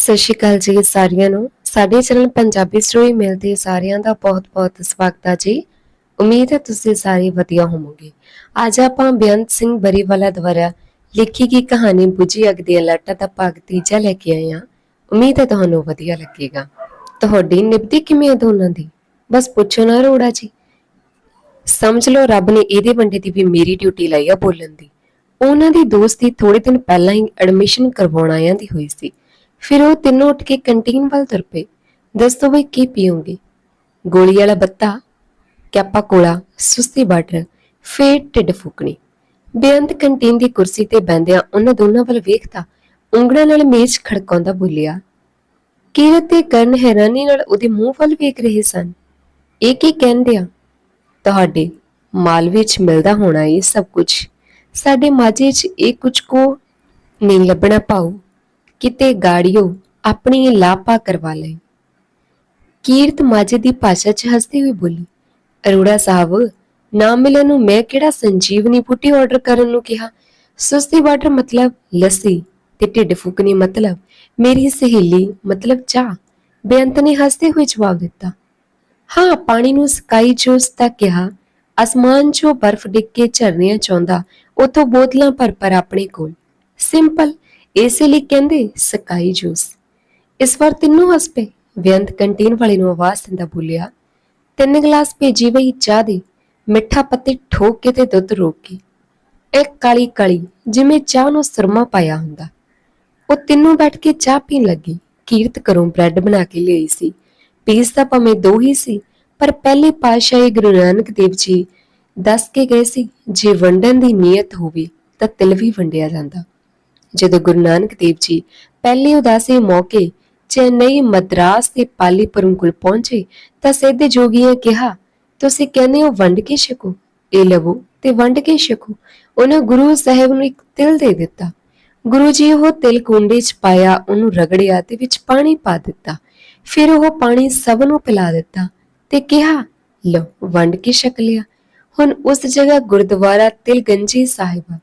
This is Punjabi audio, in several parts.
ਸਤਿ ਸ਼੍ਰੀ ਅਕਾਲ ਜੀ ਸਾਰਿਆਂ ਨੂੰ। ਸਾਡੇ ਚੈਨਲ ਪੰਜਾਬੀ ਸਟੋਰੀ ਮਿਲਦੇ ਸਾਰਿਆਂ ਦਾ ਬਹੁਤ-ਬਹੁਤ ਸਵਾਗਤ ਹੈ ਜੀ। ਉਮੀਦ ਹੈ ਤੁਸੀਂ ਸਾਰੇ ਵਧੀਆ ਹੋਵੋਗੇ। ਅੱਜ ਆਪਾਂ ਬੇਅੰਤ ਸਿੰਘ ਬਰੀਵਾਲਾ ਦੁਆਰਾ ਲਿਖੀ ਗਈ ਕਹਾਣੀ ਬੁਝੀ ਅਗ ਦੀਆਂ ਲਾਟਾਂ ਦਾ ਭਾਗ ਤੀਜਾ ਲੈ ਕੇ ਆਏ ਹਾਂ। ਉਮੀਦ ਹੈ ਤੁਹਾਨੂੰ ਵਧੀਆ ਲੱਗੇਗਾ। ਤੁਹਾਡੀ ਨਿਭਦੀ ਕਿਵੇਂ ਹੈ ਦੋਨਾਂ ਦੀ? ਬਸ ਪੁੱਛੋ ਨਾ ਰੋੜਾ ਜੀ। ਸਮਝ ਲਓ ਰੱਬ ਨੇ ਇਹਦੇ ਵੰਡੇ ਦੀ ਵੀ ਮੇਰੀ ਡਿਊਟੀ ਲਈ ਆ ਬੋਲਣ ਦੀ। ਉਹਨਾਂ ਦੀ ਦੋਸਤੀ ਥੋੜੇ ਦਿਨ ਪਹਿਲਾਂ ਹੀ ਐਡਮਿਸ਼ਨ ਕਰਵਾਉਣ ਆਇਆਂ ਦੀ ਹੋਈ ਸੀ। ਫਿਰ ਉਹ ਤਿੰਨੋਂ ਉੱਠ ਕੇ ਕੰਟੀਨ ਵੱਲ ਤੁਰ ਪਏ। ਦੱਸ ਦੋ ਬਈ ਕੀ ਪੀਓਗੇ? ਗੋਲੀ ਵਾਲਾ ਬੱਤਾ ਕੈਪਾ ਕੋਲਾ, ਸੁਸਤੀ ਬਾਟਰ ਫੇਰ ਢਿੱਡ ਫੂਕਣੀ। ਬੇਅੰਤ ਕੰਟੀਨ ਦੀ ਕੁਰਸੀ ਤੇ ਬੈੰਦਿਆਂ ਉਹਨਾਂ ਦੋਨਾਂ ਵੱਲ ਵੇਖਦਾ ਉਂਗਲਾਂ ਨਾਲ ਮੇਜ਼ ਖੜਕਾਉਂਦਾ ਬੋਲਿਆ, ਕੀਰਤ ਤੇ ਕਰਨ ਹੈਰਾਨੀ ਨਾਲ ਉਹਦੇ ਮੂੰਹ ਵੱਲ ਵੇਖ ਰਹੇ ਸਨ। ਇਹ ਕੀ ਕਹਿੰਦੇ ਆ? ਤੁਹਾਡੇ ਮਾਲ ਵਿੱਚ ਮਿਲਦਾ ਹੋਣਾ ਇਹ ਸਭ ਕੁਝ ਸਾਡੇ ਮਾਝੇ 'ਚ ਇਹ ਕੁਝ ਕੋ ਨਹੀਂ ਲੱਭਣਾ ਪਾਉ ਕਿਤੇ ਗਾੜੀਓ ਆਪਣੀ ਲਾਪਾ ਕਰਵਾ ਲੈ ਕੀਰਤ ਮਾਝੇ ਦੀ ਭਾਸ਼ਾ 'ਚ ਹੱਸਦੀ ਹੋਈ ਬੋਲੀ, ਅਰੋੜਾ ਸਾਹਿਬ, ਨਾ ਮਿਲਣ ਨੂੰ ਮੈਂ ਕਿਹੜਾ ਸੰਜੀਵਨੀ ਬੂਟੀ ਆਰਡਰ ਕਰਨ ਨੂੰ ਕਿਹਾ? ਸੁਸਤੀ ਵਾਟਰ ਮਤਲਬ ਲੱਸੀ ਤੇ ਢਿੱਡ ਫੁਕਣੀ ਮਤਲਬ ਮੇਰੀ ਸਹੇਲੀ ਮਤਲਬ ਚਾਹ? ਬੇਅੰਤ ਨੇ ਹੱਸਦੇ ਹੋਏ ਜਵਾਬ ਦਿੱਤਾ, ਹਾਂ, ਪਾਣੀ ਨੂੰ ਸਕਾਈ ਜੂਸ ਤੱਕ ਕਿਹਾ, ਅਸਮਾਨ 'ਚੋਂ ਬਰਫ਼ ਡਿੱਗ ਕੇ ਝਰਨਿਆਂ ਚਾਹੁੰਦਾ ਉਥੋਂ ਬੋਤਲਾਂ ਭਰ ਭਰ ਆਪਣੇ ਕੋਲ। ਸਿੰਪਲ ਇਸੇ ਲਈ ਕਹਿੰਦੇ, ਸਕਾਈ ਜੂਸ। ਇਸ ਵਾਰ ਤਿੰਨੋਂ ਹੱਸ ਪਏ ਵਿਅੰਤ ਕੰਟੀਨ ਵਾਲੇ ਨੂੰ ਆਵਾਜ਼ ਦਿੰਦਾ ਬੋਲਿਆ, ਤਿੰਨ ਗਲਾਸ ਭੇਜੀ ਵਈ ਚਾਹ ਦੀ, ਮਿੱਠਾ ਪੱਤੇ ਠੋਕ ਕੇ ਤੇ ਦੁੱਧ ਰੋਕ ਕੇ। ਇਹ ਕਾਲੀ ਕਾਲੀ, ਜਿਵੇਂ ਚਾਹ ਨੂੰ ਸਰਮਾ ਪਾਇਆ ਹੁੰਦਾ। ਉਹ ਤਿੰਨੋਂ ਬੈਠ ਕੇ ਚਾਹ ਪੀਣ ਲੱਗੀ। ਕੀਰਤ ਘਰੋਂ ਬ੍ਰੈਡ ਬਣਾ ਕੇ ਲਿਆਈ ਸੀ। ਪੀਸ ਤਾਂ ਭਾਵੇਂ ਦੋ ਹੀ ਸੀ, ਪਰ ਪਹਿਲੇ ਪਾਤਸ਼ਾਹੀ ਗੁਰੂ ਨਾਨਕ ਦੇਵ ਜੀ ਦੱਸ ਕੇ ਗਏ ਸੀ, ਜੇ ਵੰਡਣ ਦੀ ਨੀਅਤ ਹੋਵੇ ਤਾਂ ਤਿਲ ਵੀ ਵੰਡਿਆ ਜਾਂਦਾ। ਜਦੋਂ ਗੁਰੂ ਨਾਨਕ ਦੇਵ ਜੀ ਪਹਿਲੀ ਉਦਾਸੀ ਮੌਕੇ ਚੇਨਈ ਮਦਰਾਸ ਤੇ ਪਾਲੀਪੁਰਮ ਕੋਲ ਪਹੁੰਚੇ ਤਾਂ ਸਿੱਧ ਜੋਗੀਆਂ ਕਿਹਾ, ਤੁਸੀਂ ਕਹਿੰਦੇ ਹੋ ਵੰਡ ਕੇ ਛਕੋ? ਇਹ ਲਵੋ ਤੇ ਵੰਡ ਕੇ ਛਕੋ। ਉਹਨਾਂ ਗੁਰੂ ਸਾਹਿਬ ਨੂੰ ਇੱਕ ਤਿਲ ਦੇ ਦਿੱਤਾ। ਗੁਰੂ ਜੀ ਉਹ ਤਿਲ ਕੁੰਡੇ 'ਚ ਪਾਇਆ, ਉਹਨੂੰ ਰਗੜਿਆ ਤੇ ਵਿੱਚ ਪਾਣੀ ਪਾ ਦਿੱਤਾ। ਫਿਰ ਉਹ ਪਾਣੀ ਸਭ ਨੂੰ ਪਿਲਾ ਦਿੱਤਾ ਤੇ ਕਿਹਾ, ਲਓ, ਵੰਡ ਕੇ ਛਕ ਲਿਆ। ਹੁਣ ਉਸ ਜਗ੍ਹਾ ਗੁਰਦੁਆਰਾ ਤਿਲਗੰਜੀ ਸਾਹਿਬ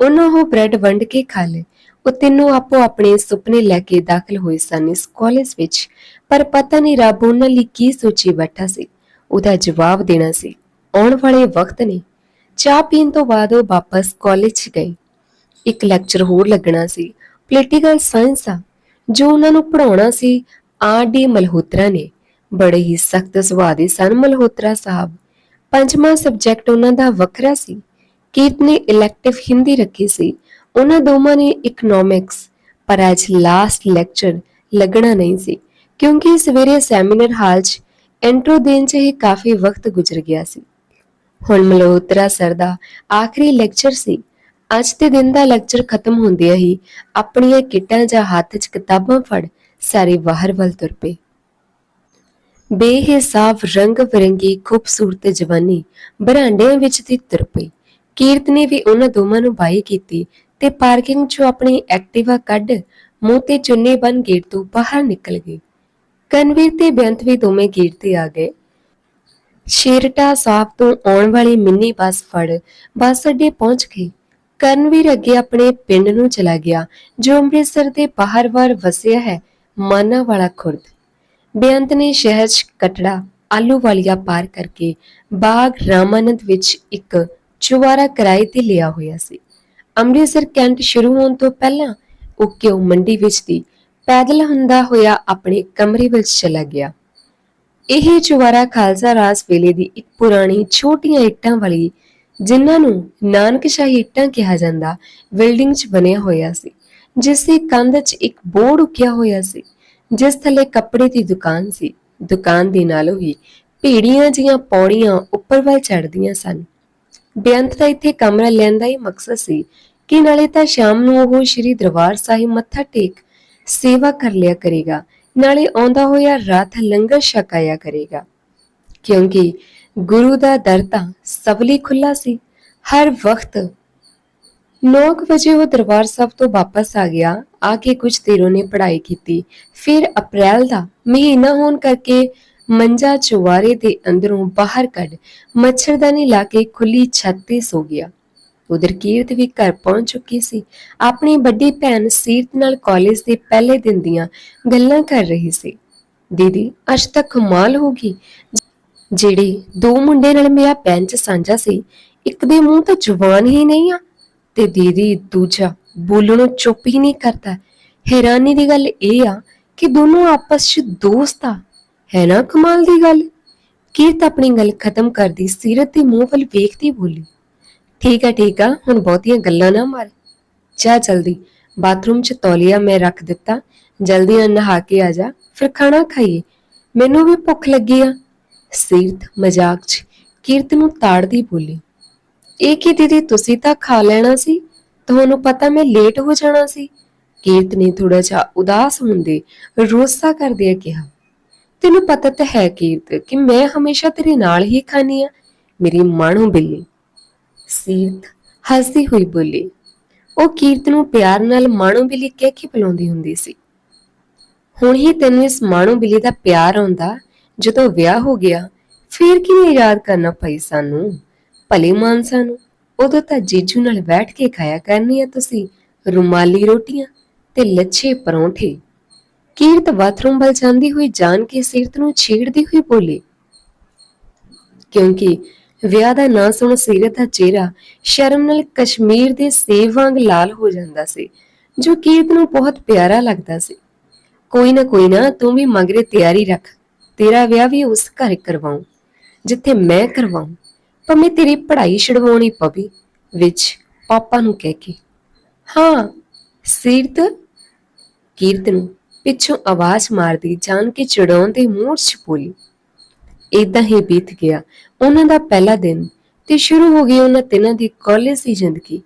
ਉਹਨਾਂ ਉਹ ਬ੍ਰੈਡ ਵੰਡ ਕੇ ਖਾ ਲਏ। ਉਹ ਤਿੰਨੋਂ ਆਪੋ ਆਪਣੇ ਸੁਪਨੇ ਲੈ ਕੇ ਦਾਖਲ ਹੋਏ ਸਨ ਇਸ ਕਾਲਜ ਵਿੱਚ। ਪਰ ਪਤਾ ਨਹੀਂ ਰੱਬ ਉਹਨਾਂ ਲਈ ਕੀ ਸੋਚੀ ਬੈਠਾ ਸੀ। ਉਹਦਾ ਜਵਾਬ ਦੇਣਾ ਸੀ, ਆਉਣ ਵਾਲੇ ਵਕਤ ਨੇ। ਚਾਹ ਪੀਣ ਤੋਂ ਬਾਅਦ ਉਹ ਵਾਪਸ ਕਾਲਜ ਗਏ। ਇੱਕ ਲੈਕਚਰ ਹੋਰ ਲੱਗਣਾ ਸੀ, ਪੋਲੀਟੀਕਲ ਸਾਇੰਸ ਆ ਜੋ ਉਹਨਾਂ ਨੂੰ ਪੜਾਉਣਾ ਸੀ। ਆਰ ਡੀ ਮਲਹੋਤਰਾ ਨੇ। ਬੜੇ ਹੀ ਸਖਤ ਸੁਭਾਅ ਦੇ ਸਨ ਮਲਹੋਤਰਾ ਸਾਹਿਬ। ਪੰਜਵਾਂ ਸਬਜੈਕਟ ਉਹਨਾਂ ਦਾ ਵੱਖਰਾ ਸੀ। ਕੀਰਤ ਨੇ ਇਲੈਕਟਿਵ ਹਿੰਦੀ ਰੱਖੀ ਸੀ। ਉਹਨਾਂ ਦੋਵਾਂ ਨੇ ਇਕਨੋਮਿਕਸ ਪਰ ਅੱਜ ਲਾਸਟ ਲੈਕਚਰ ਲੱਗਣਾ ਨਹੀਂ ਸੀ, ਕਿਉਂਕਿ ਸਵੇਰੇ ਸੈਮੀਨਾਰ ਹਾਲ 'ਚ ਐਂਟਰੋ ਦੇਣ 'ਚ ਹੀ ਕਾਫੀ ਵਕਤ ਗੁਜ਼ਰ ਗਿਆ ਸੀ। ਹੁਣ ਮਲਹੋਤਰਾ ਸਰ ਦਾ ਆਖਰੀ ਲੈਕਚਰ ਸੀ। ਅੱਜ ਦੇ ਦਿਨ ਦਾ ਲੈਕਚਰ ਖਤਮ ਹੁੰਦਿਆਂ ਹੀ ਆਪਣੀਆਂ ਕਿੱਟਾਂ ਜਾਂ ਹੱਥ 'ਚ ਕਿਤਾਬਾਂ ਫੜ ਸਾਰੇ ਬਾਹਰ ਵੱਲ ਤੁਰ ਪਏ। ਬੇਹਿਸਾਬ ਰੰਗ ਬਰੰਗੀ ਖੂਬਸੂਰਤ ਜਵਾਨੀ ਬਰਾਂਡਿਆਂ ਵਿੱਚ ਦੀ ਤੁਰ ਪਈ। ਕੀਰਤ ਨੇ ਵੀ ਉਹਨਾਂ ਦੋਵਾਂ ਨੂੰ ਬਾਈ ਕੀਤੀ ਤੇ ਪਾਰਕਿੰਗ 'ਚੋਂ ਆਪਣੀ ਐਕਟਿਵਾ ਕੱਢ ਮੂੰਹ ਤੇ ਚੁੰਨੀ ਬਨ ਗੇਟ ਤੋਂ ਬਾਹਰ ਨਿਕਲ ਗਈ। ਕਨਵੀਰ ਤੇ ਬੇਅੰਤ ਵੀ ਦੋਵੇਂ ਗੇਟ ਤੇ ਆ ਗਏ। ਸ਼ੇਰਟਾ ਸਾਹਿਬ ਤੋਂ ਆਉਣ ਵਾਲੀ ਮਿੰਨੀ ਬੱਸ ਫੜ ਬੱਸ ਅੱਡੇ ਪਹੁੰਚ ਗਈ। ਕਰਨਵੀਰ ਅੱਗੇ ਆਪਣੇ ਪਿੰਡ ਨੂੰ ਚਲਾ ਗਿਆ, ਜੋ ਅੰਮ੍ਰਿਤਸਰ ਦੇ ਬਾਹਰ-ਬਾਹਰ ਵਸਿਆ ਹੈ, ਮਾਨਾ ਵਾਲਾ ਖੁਰਦ। ਬੇਅੰਤ ਨੇ ਸ਼ਹਿਰ 'ਚ ਕਟੜਾ ਆਲੂ ਵਾਲੀਆ ਪਾਰ ਕਰਕੇ ਬਾਗ ਰਾਮਾਨੰਦ ਵਿੱਚ ਇੱਕ ਚੁਵਾਰਾ ਕਿਰਾਏ ਤੇ ਲਿਆ ਹੋਇਆ ਸੀ। ਅੰਮ੍ਰਿਤਸਰ ਕੈਂਟ ਸ਼ੁਰੂ ਹੋਣ ਤੋਂ ਪਹਿਲਾਂ ਉਹ ਕਿਉਂ ਮੰਡੀ ਵਿੱਚ ਦੀ ਪੈਦਲ ਹੁੰਦਾ ਹੋਇਆ ਆਪਣੇ ਕਮਰੇ ਵਿੱਚ ਚਲਾ ਗਿਆ। ਇਹ ਚੁਵਾਰਾ ਖਾਲਸਾ ਰਾਜ ਵੇਲੇ ਦੀ ਇੱਕ ਪੁਰਾਣੀ ਛੋਟੀਆਂ ਇੱਟਾਂ ਵਾਲੀ, ਜਿਨ੍ਹਾਂ ਨੂੰ ਨਾਨਕਸ਼ਾਹੀ ਇੱਟਾਂ ਕਿਹਾ ਜਾਂਦਾ, ਬਿਲਡਿੰਗ 'ਚ ਬਣਿਆ ਹੋਇਆ ਸੀ। ਜਿਸ ਦੀ ਕੰਧ 'ਚ ਇੱਕ ਬੋਰਡ ਉੱਕਿਆ ਹੋਇਆ ਸੀ, ਜਿਸ ਥੱਲੇ ਕੱਪੜੇ ਦੀ ਦੁਕਾਨ ਸੀ। ਦੁਕਾਨ ਦੇ ਨਾਲੋਂ ਹੀ ਭੀੜੀਆਂ ਜੀਆਂ ਪੌੜੀਆਂ ਉੱਪਰ ਵੱਲ ਚੜ੍ਹਦੀਆਂ ਸਨ। ਬੇਅੰਤ ਦਾ ਇੱਥੇ ਕਮਰਾ ਲੈਣ ਦਾ ਹੀ ਮਕਸਦ ਸੀ ਕਿ ਨਾਲੇ ਤਾਂ ਸ਼ਾਮ ਨੂੰ ਉਹ ਸ਼੍ਰੀ ਦਰਬਾਰ ਸਾਹਿਬ ਮੱਥਾ ਟੇਕ ਸੇਵਾ ਕਰ ਲਿਆ ਕਰੇਗਾ, ਨਾਲੇ ਆਉਂਦਾ ਹੋਇਆ ਰਾਤ ਲੰਗਰ ਛਕਾਇਆ ਕਰੇਗਾ। ਕਿਉਂਕਿ ਗੁਰੂ ਦਾ ਦਰ ਤਾਂ ਸਭ ਲਈ ਖੁੱਲਾ ਸੀ। ਹਰ ਵਕਤ 9 ਵਜੇ ਉਹ ਦਰਬਾਰ ਸਾਹਿਬ ਤੋਂ ਵਾਪਸ ਆ ਗਿਆ, ਆ ਕੇ ਕੁਝ ਦੇਰ ਉਹਨੇ ਪੜ੍ਹਾਈ ਕੀਤੀ, ਫਿਰ ਅਪ੍ਰੈਲ ਦਾ ਮਹੀਨਾ ਹੋਣ ਕਰਕੇ ਮੰਜਾ ਚੁਵਾਰੇ ਦੇ ਅੰਦਰੋਂ ਬਾਹਰ ਕੱਢ ਮੱਛਰਦਾਨੀ ਲਾ ਕੇ ਖੁੱਲੀ ਛੱਤ ਤੇ ਸੋ ਗਿਆ। ਉਧਰ ਕੀਰਤ ਵੀ ਘਰ ਪਹੁੰਚ ਚੁੱਕੀ ਸੀ। ਆਪਣੀ ਵੱਡੀ ਭੈਣ ਸੀਰਤ ਨਾਲ ਕਾਲਜ ਦੇ ਪਹਿਲੇ ਦਿਨ ਦੀਆਂ ਗੱਲਾਂ ਕਰ ਰਹੀ ਸੀ। ਦੀਦੀ, ਅੱਜ ਤੱਕ ਕਮਾਲ ਹੋ ਗਈ? ਜਿਹੜੇ ਦੋ ਮੁੰਡੇ ਨਾਲ ਮੇਰਾ ਬੈਂਚ ਸਾਂਝਾ ਸੀ, ਇੱਕ ਦੇ ਮੂੰਹ ਤਾਂ ਜਵਾਨ ਹੀ ਨਹੀਂ ਆ ਤੇ ਦੀਦੀ ਦੂਜਾ ਬੋਲਣੋਂ ਚੁੱਪ ਹੀ ਨਹੀਂ ਕਰਦਾ। ਹੈਰਾਨੀ ਦੀ ਗੱਲ ਇਹ ਆ ਕਿ ਦੋਨੋਂ ਆਪਸ 'ਚ ਦੋਸਤ ਆ। ਹੈ ਨਾ ਕਮਾਲ ਦੀ ਗੱਲ? ਕੀਰਤ ਆਪਣੀ ਗੱਲ ਖਤਮ ਕਰਦੀ ਸੀਰਤ ਦੇ ਮੂੰਹ ਵੱਲ ਵੇਖਦੀ ਬੋਲੀ, ਠੀਕ ਆ ਠੀਕ ਆ, ਹੁਣ ਬਹੁਤੀਆਂ ਗੱਲਾਂ ਨਾ ਮਾਰ। ਜਾ ਜਲਦੀ, ਬਾਥਰੂਮ 'ਚ ਤੌਲੀਆ ਮੈਂ ਰੱਖ ਦਿੱਤਾ, ਜਲਦੀ ਨਾਲ ਨਹਾ ਕੇ ਆ ਜਾ, ਫਿਰ ਖਾਣਾ ਖਾਈਏ। ਮੈਨੂੰ ਵੀ ਭੁੱਖ ਲੱਗੀ ਆ। ਸੀਰਤ ਮਜ਼ਾਕ 'ਚ ਕੀਰਤ ਨੂੰ ਤਾੜਦੀ ਬੋਲੀ, ਇਹ ਕੀ ਦੀਦੀ, ਤੁਸੀਂ ਤਾਂ ਖਾ ਲੈਣਾ ਸੀ? ਤੁਹਾਨੂੰ ਪਤਾ ਮੈਂ ਲੇਟ ਹੋ ਜਾਣਾ ਸੀ? ਕੀਰਤ ਨੇ ਥੋੜਾ ਜਿਹਾ ਉਦਾਸ ਹੁੰਦੇ ਰੋਸਾ ਕਰਦੇ ਕਿਹਾ ਤੈਨੂੰ ਪਤਾ ਤਾਂ ਹੈ ਕੀਰਤ ਕਿ ਮੈਂ ਹਮੇਸ਼ਾ ਤੇਰੇ ਨਾਲ ਹੀ ਖਾਨੀ ਆ ਮੇਰੀ ਮਾਣੋ ਬਿੱਲੀ। ਸੀਰਤ ਹੱਸਦੀ ਹੋਈ ਬੋਲੀ। ਉਹ ਕੀਰਤ ਨੂੰ ਪਿਆਰ ਨਾਲ ਮਾਣੋ ਬਿੱਲੀ ਕਹਿ ਕੇ ਬੁਲਾਉਂਦੀ ਹੁੰਦੀ ਸੀ। ਹੁਣ ਹੀ ਤੈਨੂੰ ਇਸ ਮਾਣੋ ਬਿੱਲੀ ਦਾ ਪਿਆਰ ਆਉਂਦਾ। ਜਦੋਂ ਵਿਆਹ ਹੋ ਗਿਆ, ਫੇਰ ਕਿਵੇਂ ਯਾਦ ਕਰਨਾ ਪਈ ਸਾਨੂੰ? ਭਲੇ ਮਾਨਸਾ ਨੂੰ ਉਦੋਂ ਤਾਂ ਜੀਜੂ ਨਾਲ ਬੈਠ ਕੇ ਖਾਇਆ ਕਰਨੀ ਆ ਤੁਸੀਂ, ਰੁਮਾਲੀ ਰੋਟੀਆਂ ਤੇ ਲੱਛੇ ਪਰੌਂਠੇ। ਕੀਰਤ ਬਾਥਰੂਮ ਵੱਲ ਜਾਂਦੀ ਹੋਈ ਜਾਣ ਕੇ ਸੀਰਤ ਨੂੰ ਛੇੜਦੀ ਹੋਈ ਬੋਲੀ, ਕਿਉਂਕਿ ਵਿਆਹ ਦਾ ਨਾਂ ਸੁਣ ਸੀਰਤ ਦਾ ਚਿਹਰਾ ਸ਼ਰਮ ਨਾਲ ਕਸ਼ਮੀਰ ਦੇ ਸੇਬ ਵਾਂਗ ਲਾਲ ਹੋ ਜਾਂਦਾ ਸੀ, ਜੋ ਕੀਰਤ ਨੂੰ ਬਹੁਤ ਪਿਆਰਾ ਲੱਗਦਾ ਸੀ। ਕੋਈ ਨਾ ਕੋਈ ਨਾ ਤੂੰ ਵੀ ਮਗਰੇ ਤਿਆਰੀ ਰੱਖ, ਤੇਰਾ ਵਿਆਹ ਵੀ ਉਸ ਘਰ ਕਰਵਾਉਂ, ਜਿੱਥੇ ਮੈਂ ਕਰਵਾਉਂ, ਭਾਵੇਂ ਤੇਰੀ ਪੜ੍ਹਾਈ ਛਡਵਾਉਣੀ ਪਵੇ, ਵਿੱਚ ਪਾਪਾ ਨੂੰ ਕਹਿ ਕੇ। ਹਾਂ, ਸੀਰਤ? ਕੀਰਤ ਨੂੰ। ਪਿੱਛੋਂ ਆਵਾਜ਼ ਮਾਰਦੀ ਜਾਣ ਕੇ ਚੜਾਉਣ ਦੇ ਮੂੰਹ 'ਚ ਬੋਲੀ। ਇਦਾਂ ਹੀ ਬੀਤ ਗਿਆ। ਉਹਨਾਂ ਦਾ ਪਹਿਲਾ ਦਿਨ ਤੇ ਸ਼ੁਰੂ ਹੋ ਗਈ ਉਹਨਾਂ ਤਿੰਨਾਂ ਦੀ ਕਾਲਜ ਦੀ ਜ਼ਿੰਦਗੀ।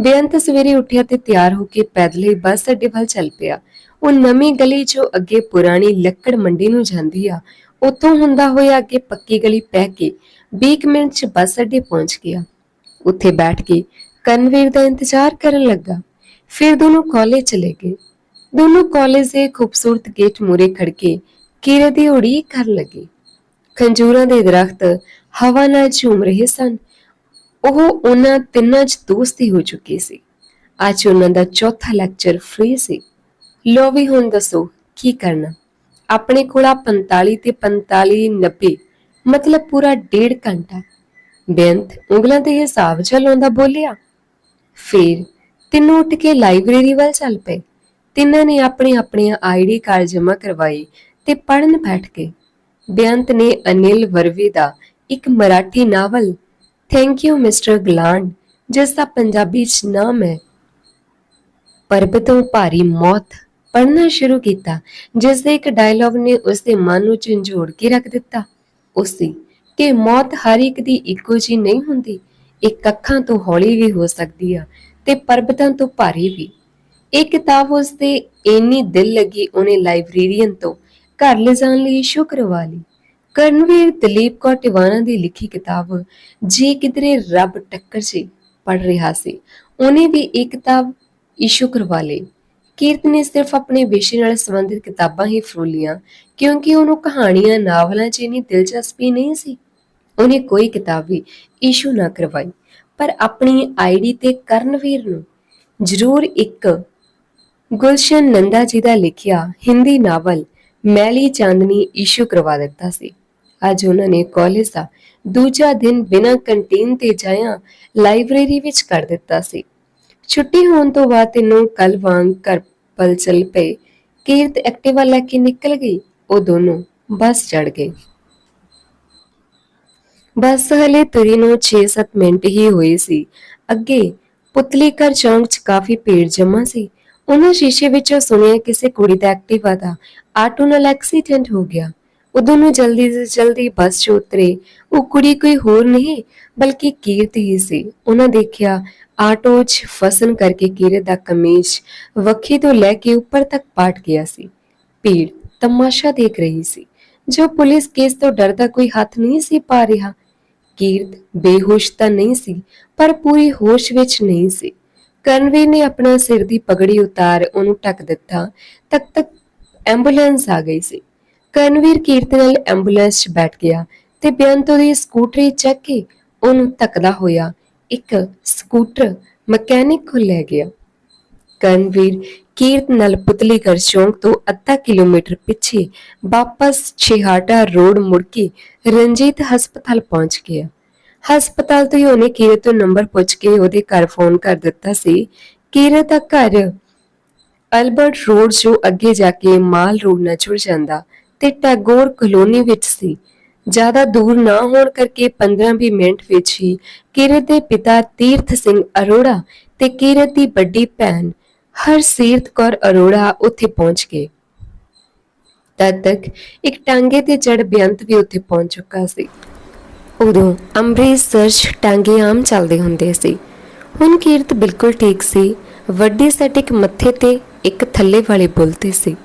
ਬੇਅੰਤ ਸਵੇਰੇ ਉੱਠਿਆ ਤੇ ਤਿਆਰ ਹੋ ਕੇ ਪੈਦਲ ਹੀ ਬੱਸ ਅੱਡੇ ਵੱਲ ਚੱਲ ਪਿਆ। ਉਹ ਨਵੀਂ ਗਲੀ ਜੋ ਅੱਗੇ ਪੁਰਾਣੀ ਲੱਕੜ ਮੰਡੀ ਨੂੰ ਜਾਂਦੀ ਆ। ਉੱਥੋਂ ਹੁੰਦਾ ਹੋਇਆ ਅੱਗੇ ਪੱਕੀ ਗਲੀ ਪੈ ਕੇ 20 ਮਿੰਟ 'ਚ ਬੱਸ ਅੱਡੇ ਪਹੁੰਚ ਗਿਆ। ਉੱਥੇ ਬੈਠ ਕੇ ਕਨਵੀਰ ਦਾ ਇੰਤਜ਼ਾਰ ਕਰਨ ਲੱਗਾ। ਫਿਰ ਦੋਨੋਂ ਕਾਲਜ ਚਲੇ ਗਏ। ਦੋਨੋਂ ਕਾਲਜ ਦੇ ਖੂਬਸੂਰਤ ਗੇਟ ਮੂਰੇ ਖੜ ਕੇ ਕੀਰਤ ਦੀ ਉਡੀਕ ਕਰਨ ਲੱਗੇ। ਖੰਜੂਰਾਂ ਦੇ ਦਰਖਤ ਹਵਾ ਨਾਲ ਝੂਮ ਰਹੇ ਸਨ। ਉਹ ਉਹਨਾਂ ਤਿੰਨਾਂ 'ਚ ਦੋਸਤੀ ਹੋ ਚੁੱਕੀ ਸੀ। ਅੱਜ ਉਹਨਾਂ ਦਾ ਚੌਥਾ ਲੈਕਚਰ ਫ੍ਰੀ ਸੀ। ਲੋ ਵੀ ਹੁਣ ਦੱਸੋ, ਕੀ ਕਰਨਾ? ਆਪਣੇ ਕੋਲ ਆ 45 ਤੇ 45 90 ਮਤਲਬ ਪੂਰਾ ਡੇਢ ਘੰਟਾ। ਬੇਅੰਤ ਉਂਗਲਾਂ ਦੇ ਹਿਸਾਬ ਚਲਾਉਂਦਾ ਬੋਲਿਆ, ਫਿਰ ਤਿੰਨੋਂ ਉੱਠ ਕੇ ਲਾਇਬ੍ਰੇਰੀ ਵੱਲ ਚੱਲ ਪਏ। ਤਿੰਨਾਂ ਨੇ ਆਪਣੀ ਆਪਣੀਆਂ ਆਈਡੀ ਕਾਰਡ ਜਮ੍ਹਾਂ ਕਰਵਾਈ ਤੇ ਪੜਨ ਬੈਠ ਗਏ ਬੇਅੰਤ ਨੇ ਅਨਿਲ ਵਰਵੇ ਦਾ ਇੱਕ Marathi novel thank you mister Glad ਜਿਸ ਦਾ ਪੰਜਾਬੀ ਚ ਨਾਮ ਹੈ ਪਰਬਤੋਂ ਭਾਰੀ ਮੌਤ ਪੜਨਾ ਸ਼ੁਰੂ ਕੀਤਾ ਜਿਸ ਦੇ ਇੱਕ ਡਾਇਲੌਗ ਨੇ ਉਸ ਦੇ ਮਨ ਨੂੰ ਝੰਜੋੜ ਕੇ ਰੱਖ ਦਿੱਤਾ। ਉਸ ਕਿ ਮੌਤ ਹਰ ਇੱਕ ਦੀ ਇੱਕੋ ਜਿਹੀ ਨਹੀਂ ਹੁੰਦੀ, ਇੱਕ ਅੱਖਾਂ ਤੋਂ ਹੌਲੀ ਵੀ ਹੋ ਸਕਦੀ ਆ ਤੇ ਪਰਬਤਾਂ ਤੋਂ ਭਾਰੀ ਵੀ। ਇਹ ਕਿਤਾਬ ਉਸ ਦੇ ਇੰਨੀ ਦਿਲ ਲੱਗੀ ਉਹਨੇ ਲਾਇਬ੍ਰੇਰੀਅਨ ਤੋਂ ਘਰ ਲੈ ਜਾਣ ਲਈ ਇਸ਼ੂ ਲਈ। ਕਰਨਵੀਰ ਦਲੀਪ ਕੌਰ ਟਿਵਾਣਾ ਦੀ ਲਿਖੀ ਕਿਤਾਬ, ਜੇ ਕਿਧਰੇ ਰੱਬ ਟੱਕਰ ਸੀ ਪੜ ਰਿਹਾ ਸੀ। ਉਹਨੇ ਵੀ ਇਹ ਕਿਤਾਬ ਇਸ਼ੂ ਕਰਵਾ ਲਈ। ਕੀਰਤ ਨੇ ਸਿਰਫ ਆਪਣੇ ਵਿਸ਼ੇ ਨਾਲ ਸੰਬੰਧਿਤ ਕਿਤਾਬਾਂ ਹੀ ਫਰੋਲੀਆਂ, ਕਿਉਂਕਿ ਉਹਨੂੰ ਕਹਾਣੀਆਂ, ਨਾਵਲਾਂ 'ਚ ਇੰਨੀ ਦਿਲਚਸਪੀ ਨਹੀਂ ਸੀ। ਉਹਨੇ ਕੋਈ ਕਿਤਾਬ ਵੀ ਇਸ਼ੂ ਨਾ ਕਰਵਾਈ, ਪਰ ਆਪਣੀ ਆਈਡੀ ਤੇ ਕਰਨਵੀਰ ਨੂੰ ਜ਼ਰੂਰ ਇੱਕ ਗੁਲਸ਼ਨ ਨੰਦਾ ਜੀ ਦਾ ਲਿਖਿਆ ਹਿੰਦੀ ਨਾਵਲ ਮੈਲੀ ਚਾਂਦਨੀ ਇਸ਼ੂ ਕਰਵਾ ਦਿੱਤਾ ਸੀ। ਅੱਜ ਉਹਨਾਂ ਨੇ ਕਾਲਜ ਦਾ ਦੂਜਾ ਦਿਨ ਬਿਨਾਂ ਕੰਟੀਨ ਤੇ ਜਾਇਆ ਲਾਇਬ੍ਰੇਰੀ ਵਿੱਚ ਕਰ ਦਿੱਤਾ ਸੀ। ਛੁੱਟੀ ਹੋਣ ਤੋਂ ਬਾਅਦ ਤੈਨੂੰ ਕੱਲ ਵਾਂਗ ਘਰ ਪਲ ਚੱਲ ਪਏ। ਕੀਰਤ ਐਕਟਿਵਾ ਲੈ ਕੇ ਨਿਕਲ ਗਈ। ਉਹ ਦੋਨੋਂ ਬੱਸ ਚੜ ਗਏ। ਬੱਸ ਹਲੇ ਤੁਰੀ ਨੂੰ 6-7 ਮਿੰਟ ਹੀ ਹੋਏ ਸੀ। ਅੱਗੇ ਪੁਤਲੀ ਘਰ ਚੌਂਕ 'ਚ ਕਾਫੀ ਭੀੜ ਜਮਾ ਸੀ। ਉਹਨਾਂ ਸ਼ੀਸ਼ੇ ਵਿੱਚੋਂ ਸੁਣਿਆ ਕਿਸੇ ਕੁੜੀ ਦਾ ਐਕਟਿਵਾ ਦਾ, ਆਟੋ ਨਾਲ ਐਕਸੀਡੈਂਟ ਹੋ ਗਿਆ। ਉਦੋਂ ਨੂੰ ਜਲਦੀ ਤੋਂ ਜਲਦੀ ਬੱਸ 'ਚ ਉਤਰੇ। ਉਹ ਕੁੜੀ ਕੋਈ ਹੋਰ ਨਹੀਂ, ਬਲਕਿ ਕੀਰਤ ਹੀ ਸੀ। ਉਹਨਾਂ ਦੇਖਿਆ ਆਟੋ 'ਚ ਫਸਣ ਕਰਕੇ ਕੀਰਤ ਦਾ ਕਮੀਜ਼ ਵੱਖੀ ਤੋਂ ਲੈ ਕੇ ਉੱਪਰ ਤੱਕ ਪਾਟ ਗਿਆ ਸੀ। ਭੀੜ ਤਮਾਸ਼ਾ ਦੇਖ ਰਹੀ ਸੀ। ਜੋ ਪੁਲਿਸ ਕੇਸ ਤੋਂ ਡਰਦਾ ਕੋਈ ਹੱਥ ਨਹੀਂ ਸੀ ਪਾ ਰਿਹਾ। ਕੀਰਤ ਬੇਹੋਸ਼ ਤਾਂ ਨਹੀਂ ਸੀ, ਪਰ ਪੂਰੀ ਹੋਸ਼ ਵਿੱਚ ਨਹੀਂ ਸੀ। ਕਰਨਵੀਰ ਨੇ ਆਪਣਾ ਸਿਰ ਦੀ ਪਗੜੀ ਉਤਾਰ ਉਹਨੂੰ ਢੱਕ ਦਿੱਤਾ। ਤੱਕ ਤੱਕ ਐਂਬੂਲੈਂਸ ਆ ਗਈ ਸੀ। ਕਰਨਵੀਰ ਕੀਰਤ ਨਾਲ ਐਂਬੂਲੈਂਸ 'ਚ ਬੈਠ ਗਿਆ ਤੇ ਬੇਅੰਤ ਦੀ ਸਕੂਟਰੀ ਚੱਕ ਕੇ ਉਹਨੂੰ ਤੱਕਦਾ ਹੋਇਆ ਇੱਕ ਸਕੂਟਰ ਮਕੈਨਿਕ ਕੋਲ ਲੈ ਗਿਆ। ਕਰਨਵੀਰ ਕੀਰਤ ਨਾਲ ਪੁਤਲੀ ਘਰ ਚੌਂਕ ਤੋਂ ਅੱਧਾ ਕਿਲੋਮੀਟਰ ਪਿੱਛੇ ਵਾਪਸ ਛਿਹਾਟਾ ਰੋਡ ਮੁੜ ਕੇ ਰਣਜੀਤ ਹਸਪਤਾਲ ਪਹੁੰਚ ਗਿਆ। ਹਸਪਤਾਲ ਤੋਂ ਹੀ ਉਹਨੇ ਕੀਰਤ ਤੋਂ ਨੰਬਰ ਪੁੱਛ ਕੇ ਉਹਦੇ ਘਰ ਫੋਨ ਕਰ ਦਿੱਤਾ ਸੀ। ਕੀਰਤ ਦਾ ਘਰ ਅਲਬਰਟ ਰੋਡ ਜੋ ਅੱਗੇ ਜਾ ਕੇ ਮਾਲ ਰੋਡ ਨਾਲ ਜੁੜ ਜਾਂਦਾ ਤੇ ਟੈਗੋਰ ਕਲੋਨੀ ਵਿੱਚ ਸੀ। ਜ਼ਿਆਦਾ ਦੂਰ ਨਾ ਹੋਣ ਕਰਕੇ 15-20 ਮਿੰਟ ਵਿੱਚ ਹੀ ਕੀਰਤ ਦੇ ਪਿਤਾ ਤੀਰਥ ਸਿੰਘ ਅਰੋੜਾ ਤੇ ਕੀਰਤ ਦੀ ਵੱਡੀ ਭੈਣ ਹਰਸੀਰਤ ਕੌਰ ਅਰੋੜਾ ਉੱਥੇ ਪਹੁੰਚ ਗਏ। ਤਦ ਤੱਕ ਇੱਕ ਟਾਂਗੇ ਤੇ ਚੜ ਬੇਅੰਤ ਵੀ ਉੱਥੇ ਪਹੁੰਚ ਚੁੱਕਾ ਸੀ। ਉਦੋਂ ਅੰਮ੍ਰਿਤਸਰ 'ਚ ਟਾਂਗੇ ਆਮ ਚੱਲਦੇ ਹੁੰਦੇ ਸੀ। ਹੁਣ ਕੀਰਤ ਬਿਲਕੁਲ ਠੀਕ ਸੀ, ਵੱਡੇ ਸੱਟ ਇੱਕ ਮੱਥੇ ਤੇ, ਇੱਕ ਥੱਲੇ ਵਾਲੇ ਬੁੱਲ ਤੇ ਸੀ।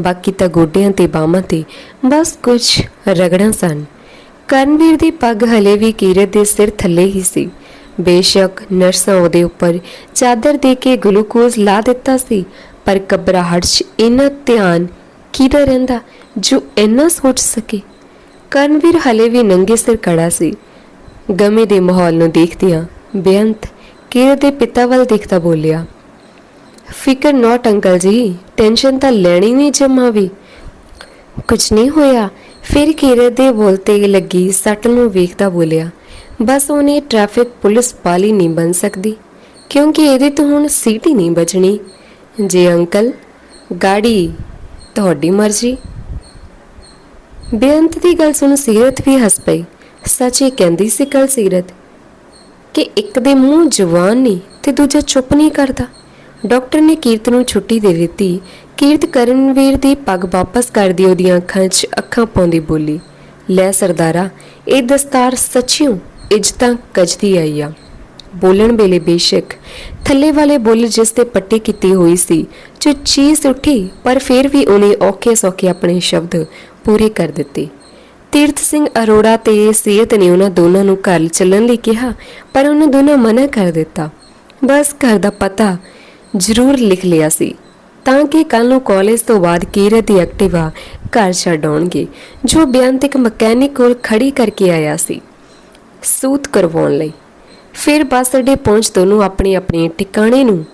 ਬਾਕੀ ਤਾਂ ਗੋਡਿਆਂ ਤੇ, ਬਾਹਾਂ ਤੇ ਬਸ ਕੁਝ ਰਗੜਾਂ ਸਨ। ਕਰਨਵੀਰ ਦੀ ਪੱਗ ਹਲੇ ਵੀ ਕੀਰਤ ਦੇ ਸਿਰ ਥੱਲੇ ਹੀ ਸੀ। ਬੇਸ਼ੱਕ ਨਰਸਾਂ ਉਹਦੇ ਉੱਪਰ ਚਾਦਰ ਦੇ ਕੇ ਗਲੂਕੋਜ਼ ਲਾ ਦਿੱਤਾ ਸੀ, ਪਰ ਘਬਰਾਹਟ 'ਚ ਇੰਨਾ ਧਿਆਨ ਕਿਹਦਾ ਰਹਿੰਦਾ ਜੋ ਇੰਨਾ ਸੋਚ ਸਕੇ? ਕਰਨਵੀਰ ਹਲੇ ਵੀ ਨੰਗੇ ਸਿਰ ਖੜਾ ਸੀ। ਗਮੇ ਦੇ ਮਾਹੌਲ ਨੂੰ ਦੇਖਦਿਆਂ ਬੇਅੰਤ ਕੀਰਤ ਦੇ ਪਿਤਾ ਵੱਲ ਦੇਖਦਾ ਬੋਲਿਆ, ਫਿਕਰ ਨੋਟ ਅੰਕਲ ਜੀ ਟੈਨਸ਼ਨ ਤਾਂ ਲੈਣੀ ਨਹੀਂ ਜਮਾ ਵੀ। ਕੁਝ ਨਹੀਂ ਹੋਇਆ, ਫਿਰ ਕੀਰਤ ਦੇ ਬੋਲ ਤੇ ਲੱਗੀ ਸੱਟ ਨੂੰ ਵੇਖਦਾ ਬੋਲਿਆ, ਬਸ ਉਹਨੇ ਟ੍ਰੈਫਿਕ ਪੁਲਿਸ ਵਾਲੀ ਨਹੀਂ ਬਣ ਸਕਦੀ, ਕਿਉਂਕਿ ਇਹਦੇ ਤੋਂ ਹੁਣ ਸੀਟ ਹੀ ਨਹੀਂ ਬਚਣੀ। ਜੇ ਅੰਕਲ, ਗਾੜੀ ਤੁਹਾਡੀ ਮਰਜ਼ੀ। ਬੇਅੰਤ ਦੀ ਗੱਲ ਸੁਣ ਸੀਰਤ ਵੀ ਹੱਸ ਪਈ। ਸੱਚ ਇਹ ਕਹਿੰਦੀ ਸੀ ਕੱਲ ਸੀਰਤ ਕਿ ਇੱਕ ਦੇ ਮੂੰਹ ਜਵਾਨ ਨਹੀਂ ਤੇ ਦੂਜਾ ਚੁੱਪ ਨਹੀਂ ਕਰਦਾ। ਡਾਕਟਰ ਨੇ ਕੀਰਤ ਨੂੰ ਛੁੱਟੀ ਦੇ ਦਿੱਤੀ। ਕੀਰਤ ਕਰਨਵੀਰ ਦੀ ਪੱਗ ਵਾਪਸ ਕਰਦੀ ਉਹਦੀਆਂ ਅੱਖਾਂ 'ਚ ਅੱਖਾਂ ਪਾਉਂਦੀ ਬੋਲੀ, ਲੈ ਸਰਦਾਰਾ, ਇਹ ਦਸਤਾਰ ਸੱਚਿਓ ਇੱਜ਼ਤਾਂ ਕੱਜਦੀ ਆਈ ਆ। ਬੋਲਣ ਵੇਲੇ ਬੇਸ਼ੱਕ ਥੱਲੇ ਵਾਲੇ ਬੁੱਲ ਜਿਸ ਤੇ ਪੱਟੀ ਕੀਤੀ ਹੋਈ ਸੀ ਜੋ ਚੀਜ਼ ਉੱਠੀ ਪਰ ਫਿਰ ਵੀ ਉਹਨੇ ਔਖੇ ਸੌਖੇ ਆਪਣੇ ਸ਼ਬਦ ਪੂਰੇ ਕਰ ਦਿੱਤੀ। ਤੀਰਥ ਸਿੰਘ ਅਰੋੜਾ ਤੇ ਸੀਅਤ ਨੇ ਉਹਨਾਂ ਦੋਨਾਂ ਨੂੰ ਘਰ ਚੱਲਣ ਲਈ ਕਿਹਾ, ਪਰ ਉਹਨਾਂ ਦੋਨਾਂ ਮਨਾ ਕਰ ਦਿੱਤਾ। ਬਸ ਘਰ ਦਾ ਪਤਾ ਜ਼ਰੂਰ ਲਿਖ ਲਿਆ ਸੀ, ਤਾਂ ਕਿ ਕੱਲ ਨੂੰ ਕਾਲਜ ਤੋਂ ਬਾਅਦ ਕੀਰਤ ਦੀ ਐਕਟਿਵਾ ਘਰ ਛੱਡ ਆਉਣਗੇ, ਜੋ ਬਿਆਨ ਤੇ ਇੱਕ ਮਕੈਨਿਕ ਕੋਲ ਖੜੀ ਕਰਕੇ ਆਇਆ ਸੀ। ਸੂਤ ਕਰਵਾਉਣ ਲਈ। ਫਿਰ ਬੱਸ ਅੱਡੇ ਪਹੁੰਚ ਦੋਨੋਂ ਆਪਣੇ ਆਪਣੇ ਟਿਕਾਣੇ ਨੂੰ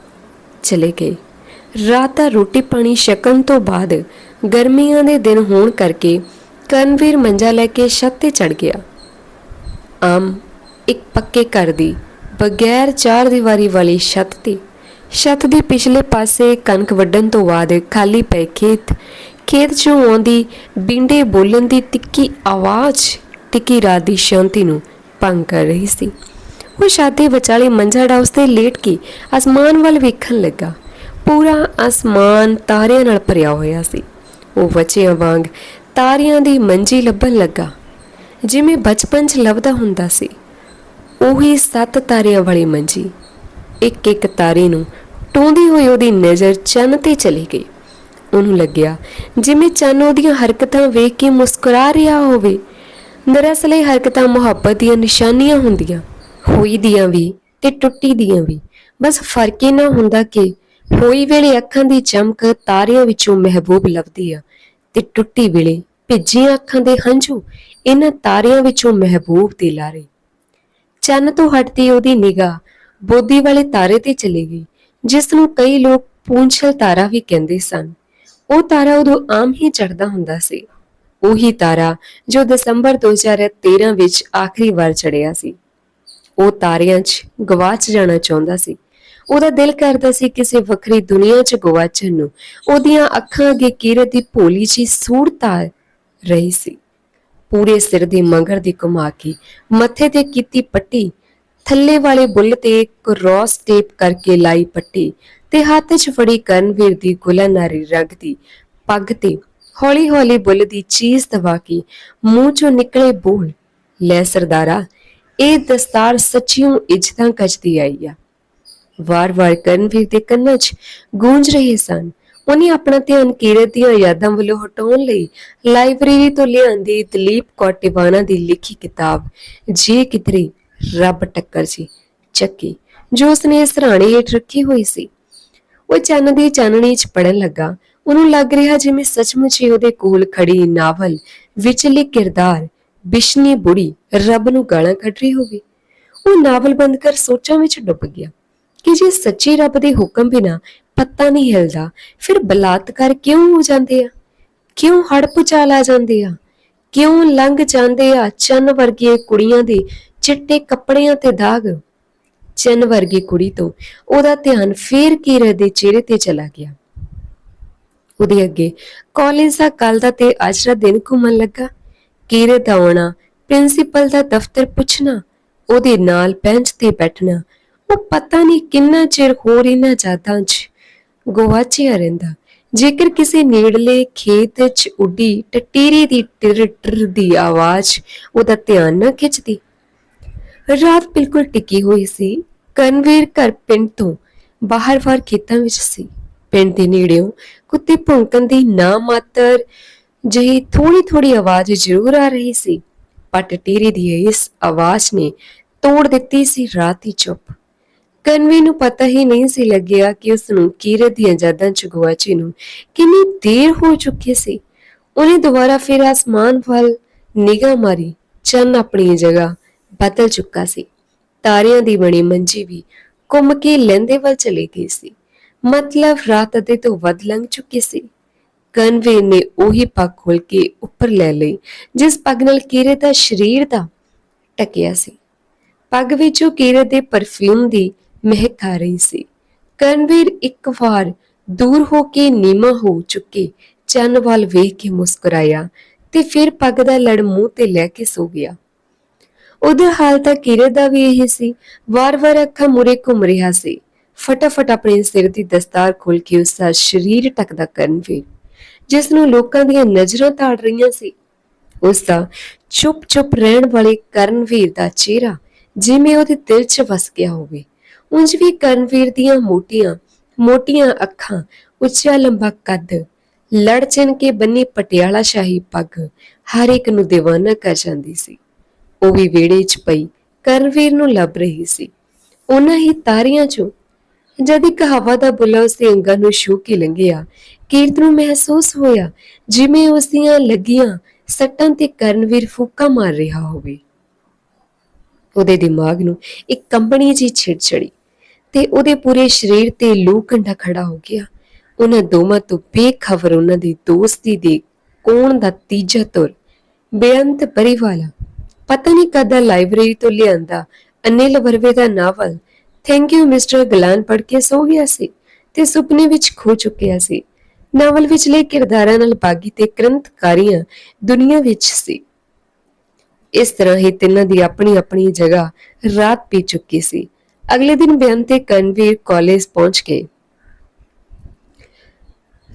ਚਲੇ ਗਏ। ਰਾਤ ਦਾ ਰੋਟੀ ਪਾਣੀ ਛਕਣ ਤੋਂ ਬਾਅਦ ਗਰਮੀਆਂ ਦੇ ਦਿਨ ਹੋਣ ਕਰਕੇ ਕਰਨਵੀਰ ਮੰਜਾ ਲੈ ਕੇ ਛੱਤ ਤੇ ਚੜ ਗਿਆ। ਆਮ ਇੱਕ ਪੱਕੇ ਘਰ ਦੀ ਬਗੈਰ ਚਾਰ ਦੀਵਾਰੀ ਵਾਲੀ ਛੱਤ ਤੇ, ਛੱਤ ਦੇ ਪਿਛਲੇ ਪਾਸੇ ਕਣਕ ਵੱਢਣ ਤੋਂ ਬਾਅਦ ਖਾਲੀ ਪਏ ਖੇਤ ਖੇਤ 'ਚੋਂ ਆਉਂਦੀ ਬਿੰਡੇ ਬੋਲਣ ਦੀ ਤਿੱਕੀ ਆਵਾਜ਼ ਟਿੱਕੀ ਰਾਤ ਦੀ ਸ਼ਾਂਤੀ ਨੂੰ ਭੰਗ ਕਰ ਰਹੀ ਸੀ। ਉਹ ਛਾਤੀ ਵਿਚਾਲੇ ਮੰਜਾ ਡਾਉਸ ਤੇ ਲੇਟ ਕੇ ਅਸਮਾਨ ਵੱਲ ਵੇਖਣ ਲੱਗਾ। ਪੂਰਾ ਅਸਮਾਨ ਤਾਰਿਆਂ ਨਾਲ ਭਰਿਆ ਹੋਇਆ ਸੀ। ਉਹ ਬੱਚਿਆਂ ਵਾਂਗ ਤਾਰਿਆਂ ਦੀ ਮੰਜੀ ਲੱਭਣ ਲੱਗਾ। ਜਿਵੇਂ ਬਚਪਨ 'ਚ ਲੱਭਦਾ ਹੁੰਦਾ ਸੀ, ਉਹੀ ਸੱਤ ਤਾਰਿਆਂ ਵਾਲੀ ਮੰਜੀ। ਇੱਕ ਇੱਕ ਤਾਰੇ ਨੂੰ ਟੋਂਦੀ ਹੋਈ ਉਹਦੀ ਨਜ਼ਰ ਚੰਨ ਤੇ ਚਲੀ ਗਈ। ਉਹਨੂੰ ਲੱਗਿਆ ਜਿਵੇਂ ਚੰਨ ਉਹਦੀਆਂ ਹਰਕਤਾਂ ਵੇਖ ਕੇ ਮੁਸਕਰਾ ਰਿਹਾ ਹੋਵੇ। ਦਰਅਸਲ ਇਹ ਹਰਕਤਾਂ ਮੁਹੱਬਤ ਦੀਆਂ ਨਿਸ਼ਾਨੀਆਂ ਹੁੰਦੀਆਂ, ਹੋਈ ਦੀਆਂ ਵੀ ਤੇ ਟੁੱਟੀ ਦੀਆਂ ਵੀ। ਬਸ ਫ਼ਰਕ ਇਹ ਨਾ ਹੁੰਦਾ ਕਿ ਹੋਈ ਵੇਲੇ ਅੱਖਾਂ ਦੀ ਚਮਕ ਤਾਰਿਆਂ ਵਿੱਚੋਂ ਮਹਿਬੂਬ ਲੱਭਦੀ ਆ ਤੇ ਟੁੱਟੀ ਵੇਲੇ ਭਿੱਜੀਆਂ ਅੱਖਾਂ ਦੇ ਹੰਝੂ ਇਹਨਾਂ ਤਾਰਿਆਂ ਵਿੱਚੋਂ ਮਹਿਬੂਬ ਦੇ ਲਾਰੇ। ਚੰਨ ਤੋਂ ਹਟਦੀ ਉਹਦੀ ਨਿਗਾਹ ਬੋਦੀ ਵਾਲੇ ਤਾਰੇ ਤੇ ਚਲੀ ਗਈ ਜਿਸ ਨੂੰ ਕਈ ਲੋਕ ਪੂੰਛਲ ਤਾਰਾ ਵੀ ਕਹਿੰਦੇ ਸਨ। ਉਹ ਤਾਰਾ ਉਦੋਂ ਆਮ ਹੀ ਚੜਦਾ ਹੁੰਦਾ ਸੀ। ਉਹੀ ਤਾਰਾ ਜੋ ਦਸੰਬਰ 2013 ਵਿੱਚ ਆਖਰੀ ਵਾਰ ਚੜਿਆ ਸੀ। ਉਹ ਤਾਰਿਆਂ 'ਚ ਗਵਾਚ ਜਾਣਾ ਚਾਹੁੰਦਾ ਸੀ। ਉਹਦਾ ਦਿਲ ਕਰਦਾ ਸੀ ਕਿਸੇ ਵੱਖਰੀ ਦੁਨੀਆ 'ਚ ਗਵਾਚਣ ਨੂੰ। ਉਹਦੀਆਂ ਅੱਖਾਂ ਅੱਗੇ ਕੀਰਤ ਦੀ ਭੋਲੀ ਜੀ ਸੂਰਤਾ ਰਹੀ ਸੀ। ਪੂਰੇ ਸਿਰ ਦੀ ਮੰਗਰ ਦੀ ਘੁਮਾ ਕੇ ਮੱਥੇ ਤੇ ਕੀਤੀ ਪੱਟੀ, ਥੱਲੇ ਵਾਲੇ ਬੁੱਲ ਤੇ ਕ੍ਰੋਸ ਟੇਪ ਕਰਕੇ ਲਾਈ ਪੱਟੀ ਤੇ ਹੱਥ 'ਚ ਫੜੀ ਕਰਨਵੀਰ ਦੀ ਗੁਲਾਨਾਰੀ ਰੰਗ ਦੀ ਪੱਗ ਤੇ ਹੌਲੀ-ਹੌਲੀ ਬੁੱਲ ਦੀ ਚੀਜ਼ ਦਵਾ ਕੇ ਮੂੰਹ 'ਚੋਂ ਨਿਕਲੇ ਬੋਲ, ਲੈ ਸਰਦਾਰਾ, ਇਹ ਦਸਤਾਰ ਸੱਚੀਓ ਇੱਜ਼ਤਾਂ ਕੱਜਦੀ ਆਈ ਆ। ਵਾਰ-ਵਾਰ ਕਰਨਵੀਰ ਦੇ ਕੰਨਾਂ 'ਚ ਗੂੰਜ ਰਹੇ ਸਨ। ਉਹਨੇ ਆਪਣਾ ਧਿਆਨ ਕੀਰਤ ਦੀਆਂ ਯਾਦਾਂ ਵੱਲੋਂ ਹਟਾਉਣ ਲਈ ਲਾਇਬ੍ਰੇਰੀ ਤੋਂ ਲਿਆਂਦੀ ਦਲੀਪ ਕੌਰ ਟਿਵਾਣਾ ਦੀ ਲਿਖੀ ਕਿਤਾਬ, ਜੇ ਕਿਤਰੀ ਰੱਬ ਟੱਕਰ ਸੀ ਚੱਕੀ ਜੋ ਉਸਨੇ ਸਰਾਣੇ ਹੇਠ ਰੱਖੀ ਹੋਈ ਸੀ। ਉਹ ਚੰਨ ਦੀ ਚਾਨਣੀ 'ਚ ਪੜਨ ਲੱਗਾ। ਉਹਨੂੰ ਲੱਗ ਰਿਹਾ ਜਿਵੇਂ ਸੱਚਮੁੱਚ ਹੀ ਉਹਦੇ ਕੋਲ ਖੜੀ ਨਾਵਲ, ਵਿਚਲੀ ਕਿਰਦਾਰ, ਬਿਸ਼ਨੀ ਬੁੜੀ ਰੱਬ ਨੂੰ ਗਾਲਾਂ ਕੱਢ ਰਹੀ ਹੋਵੇ। ਉਹ ਨਾਵਲ ਬੰਦ ਕਰ ਸੋਚਾਂ ਵਿੱਚ ਡੁੱਬ ਗਿਆ। ਕਿ ਜੇ ਸੱਚੀ ਰੱਬ ਦੇ ਹੁਕਮ ਬਿਨਾ ਪੱਤਾ ਨਹੀਂ ਹਿਲਦਾ, ਫਿਰ ਬਲਾਤਕਾਰ ਕਿਉਂ ਹੋ ਜਾਂਦੇ ਆ? ਕਿਉਂ ਹੜ ਪੁਚਾਲ ਆ ਜਾਂਦੇ ਆ? ਕਿਉਂ ਲੰਘ ਜਾਂਦੇ ਆ ਚੰਨ ਵਰਗੀਆਂ ਕੁੜੀਆਂ ਦੇ ਚਿੱਟੇ ਕੱਪੜਿਆਂ ਤੇ ਦਾਗ? ਚੰਨ ਵਰਗੀ ਕੁੜੀ ਤੋਂ ਉਹਦਾ ਧਿਆਨ ਫੇਰ ਕੀਰਤ ਦੇ ਚਿਹਰੇ ਤੇ ਚਲਾ ਗਿਆ। ਉਹਦੇ ਅੱਗੇ ਕਾਲਜ ਦਾ ਕੱਲ ਦਾ ਤੇ ਅੱਜ ਦਾ ਦਿਨ ਘੁੰਮਣ ਲੱਗਾ। ਕੀਰਤ ਦਾ ਆਉਣਾ, ਪ੍ਰਿੰਸੀਪਲ ਦਾ ਦਫ਼ਤਰ ਪੁੱਛਣਾ, ਉਹਦੇ ਨਾਲ ਬੈਂਚ ਤੇ ਬੈਠਣਾ ਉਹ ਪਤਾ ਨਹੀਂ ਕਿੰਨਾ ਚਿਰ ਹੋਰ ਇਹਨਾਂ ਜਾਤਾਂ 'ਚ ਗਵਾਚਿਆ ਰਹਿੰਦਾ। ਜੇਕਰ ਕਿਸੇ ਨੇੜਲੇ ਖੇਤ 'ਚ ਉੱਡੀ ਟਟੀਰੀ ਦੀ ਟਿਰ ਟਿਰ ਦੀ ਆਵਾਜ਼ ਉਹਦਾ ਧਿਆਨ ਨਾ ਖਿੱਚਦੀ। ਰਾਤ ਬਿਲਕੁਲ ਟਿਕੀ ਹੋਈ ਸੀ। ਕਨਵੀਰ ਘਰ ਪਿੰਡ ਤੋਂ ਬਾਹਰ ਵਾਰ ਖੇਤਾਂ ਵਿੱਚ ਸੀ। ਪਿੰਡ ਦੇ ਨੇੜਿਓਂ ਕੁੱਤੇ ਭੌਂਕਣ ਦੀ ਨਾ ਮਾਤਰ ਜਿਹੀ ਥੋੜੀ-ਥੋੜੀ ਆਵਾਜ਼ ਜ਼ਰੂਰ ਆ ਰਹੀ ਸੀ। ਪਰ ਟਟੀਰੀ ਦੀ ਇਸ ਆਵਾਜ਼ ਨੇ ਤੋੜ ਦਿੱਤੀ ਸੀ ਰਾਤ ਦੀ ਚੁੱਪ। ਕਨਵੀ ਨੂੰ ਪਤਾ ਹੀ ਨਹੀਂ ਸੀ ਲੱਗਿਆ ਕਿ ਉਸ ਨੂੰ ਕੀਰਤ ਦੀਆਂ ਯਾਦਾਂ ਚ ਗੁਆਚੇ ਨੂੰ ਕਿੰਨੀ ਦੇਰ ਹੋ ਚੁੱਕੀ ਸੀ। ਉਹਨੇ ਦੁਬਾਰਾ ਫਿਰ ਆਸਮਾਨ ਵੱਲ ਨਿਗਾਹ ਮਾਰੀ। ਚੰਨ ਆਪਣੀ ਜਗ੍ਹਾ ਬਦਲ ਚੁੱਕਾ ਸੀ। ਤਾਰਿਆਂ ਦੀ ਬਣੀ ਮੰਜੀ ਵੀ ਘੁੰਮ ਕੇ ਲੈਂਦੇ ਵੱਲ ਚਲੀ ਗਈ ਸੀ। ਮਤਲਬ ਰਾਤ ਅੱਧੇ ਤੋਂ ਵੱਧ ਲੰਘ ਚੁੱਕੀ ਸੀ। ਕਨਵੇ ਨੇ ਉਹੀ ਪੱਗ ਖੋਲ ਕੇ ਉੱਪਰ ਲੈ ਲਈ, ਜਿਸ ਪੱਗ ਨਾਲ ਕੀਰਤ ਦਾ ਸਰੀਰ ਦਾ ਟਕਿਆ ਸੀ। ਪੱਗ ਵਿੱਚੋਂ ਕੀਰਤ ਦੇ ਪਰਫਿਊਮ ਦੀ ਮਹਿਕ ਆ ਰਹੀ ਸੀ। ਕਰਨਵੀਰ ਇੱਕ ਵਾਰ ਦੂਰ ਹੋ ਕੇ ਨੀਮਾ ਹੋ ਚੁੱਕੇ, ਚੰਨ ਵੱਲ ਵੇਖ ਕੇ ਮੁਸਕਰਾਇਆ ਤੇ ਫਿਰ ਪੱਗ ਦਾ ਲੜ ਮੂੰਹ ਤੇ ਲੈ ਕੇ ਸੋ ਗਿਆ। ਉਹਦਾ ਹਾਲ ਤਾਂ ਕਿਰਤ ਦਾ ਵੀ ਇਹ ਸੀ, ਵਾਰ-ਵਾਰ ਅੱਖਾਂ ਮੁਰੇ ਘੁੰਮ ਰਿਹਾ ਸੀ। ਫਟਾਫਟ ਆਪਣੇ ਸਿਰ ਦੀ ਦਸਤਾਰ ਖੋਲ ਕੇ ਉਸ ਦਾ ਸਰੀਰ ਟਕਦਾ ਕਰਨਵੀਰ ਜਿਸ ਨੂੰ ਲੋਕਾਂ ਦੀਆਂ ਨਜ਼ਰਾਂ ਤਾੜ ਰਹੀਆਂ ਸੀ। ਉਸ ਦਾ ਚੁੱਪ-ਚੁੱਪ ਰਹਿਣ ਵਾਲੇ ਕਰਨਵੀਰ ਦਾ ਚਿਹਰਾ ਜਿਵੇਂ ਉਹਦੇ ਦਿਲ 'ਚ ਵਸ ਗਿਆ ਹੋਵੇ। ਉਂਝ ਵੀ ਕਰਨਵੀਰ ਦੀਆਂ ਮੋਟੀਆਂ ਮੋਟੀਆਂ ਅੱਖਾਂ, ਉੱਚਾ ਲੰਬਾ ਕੱਦ, ਲੜ ਚਿਣ ਕੇ ਬੰਨੀ ਪਟਿਆਲਾ ਸ਼ਾਹੀ ਪੱਗ, ਹਰ ਇੱਕ ਨੂੰ دیਵਾਨਾ ਕਰ ਜਾਂਦੀ ਸੀ। ਉਹ ਵੀ ਵਿਹੜੇ 'ਚ ਪਈ, ਕਰਨਵੀਰ ਨੂੰ ਲੱਭ ਰਹੀ ਸੀ। ਉਹਨਾਂ ਹੀ ਤਾਰੀਆਂ 'ਚੋਂ, ਜਦ ਇੱਕ ਹਵਾ ਦਾ ਬੁੱਲਾ ਉਸ ਦੇ ਅੰਗਾਂ ਨੂੰ ਛੂ ਕੇ ਲੰਘਿਆ, ਕੀਰਤ ਨੂੰ ਮਹਿਸੂਸ ਹੋਇਆ, ਜਿਵੇਂ ਉਸ ਦੀਆਂ ਲੱਗੀਆਂ ਸੱਟਾਂ ਤੇ ਕਰਨਵੀਰ ਫੂਕਾ ਮਾਰ ਰਿਹਾ ਹੋਵੇ। ਉਹਦੇ ਦਿਮਾਗ ਨੂੰ ਇੱਕ ਕੰਬਣੀ ਜੀ ਛਿੜ ਚੜੀ। ਤੇ ਉਹਦੇ ਪੂਰੇ ਸਰੀਰ ਤੇ ਲੂ ਕੰਡਾ ਖੜਾ ਹੋ ਗਿਆ। ਉਹਨਾਂ ਦੋਵਾਂ ਤੋਂ ਬੇਖਬਰ ਉਹਨਾਂ ਦੀ ਦੋਸਤੀ ਦੇ ਕੋਣ ਦਾ ਤੀਜਾ ਤੁਰ ਬੇਅੰਤ ਪਰਿਵਾਲਾ। ਪਤਾ ਨਹੀਂ ਕਦਾ ਲਾਇਬ੍ਰੇਰੀ ਤੋਂ ਲਿਆਂਦਾ। ਅਨਿਲ ਵਰਵੇ ਦਾ novel thank you mister Glad ਪੜ੍ਹ ਕੇ ਸੋ ਗਿਆ ਸੀ ਤੇ ਸੁਪਨੇ ਵਿੱਚ ਖੋ ਚੁੱਕਿਆ ਸੀ। ਨਾਵਲ ਵਿਚਲੇ ਕਿਰਦਾਰਾਂ ਨਾਲ ਬਾਗੀ ਤੇ ਕ੍ਰਾਂਤਕਾਰੀਆਂ ਦੁਨੀਆ ਵਿੱਚ ਸੀ। ਇਸ ਤਰ੍ਹਾਂ ਹੀ ਤਿੰਨਾਂ ਦੀ ਆਪਣੀ ਆਪਣੀ ਜਗ੍ਹਾ ਰਾਤ ਪੀ ਚੁੱਕੀ ਸੀ। ਅਗਲੇ ਦਿਨ ਬਿਆਨ ਤੇ ਕਨਵੀਰ ਕਾਲਜ ਪਹੁੰਚ ਕੇ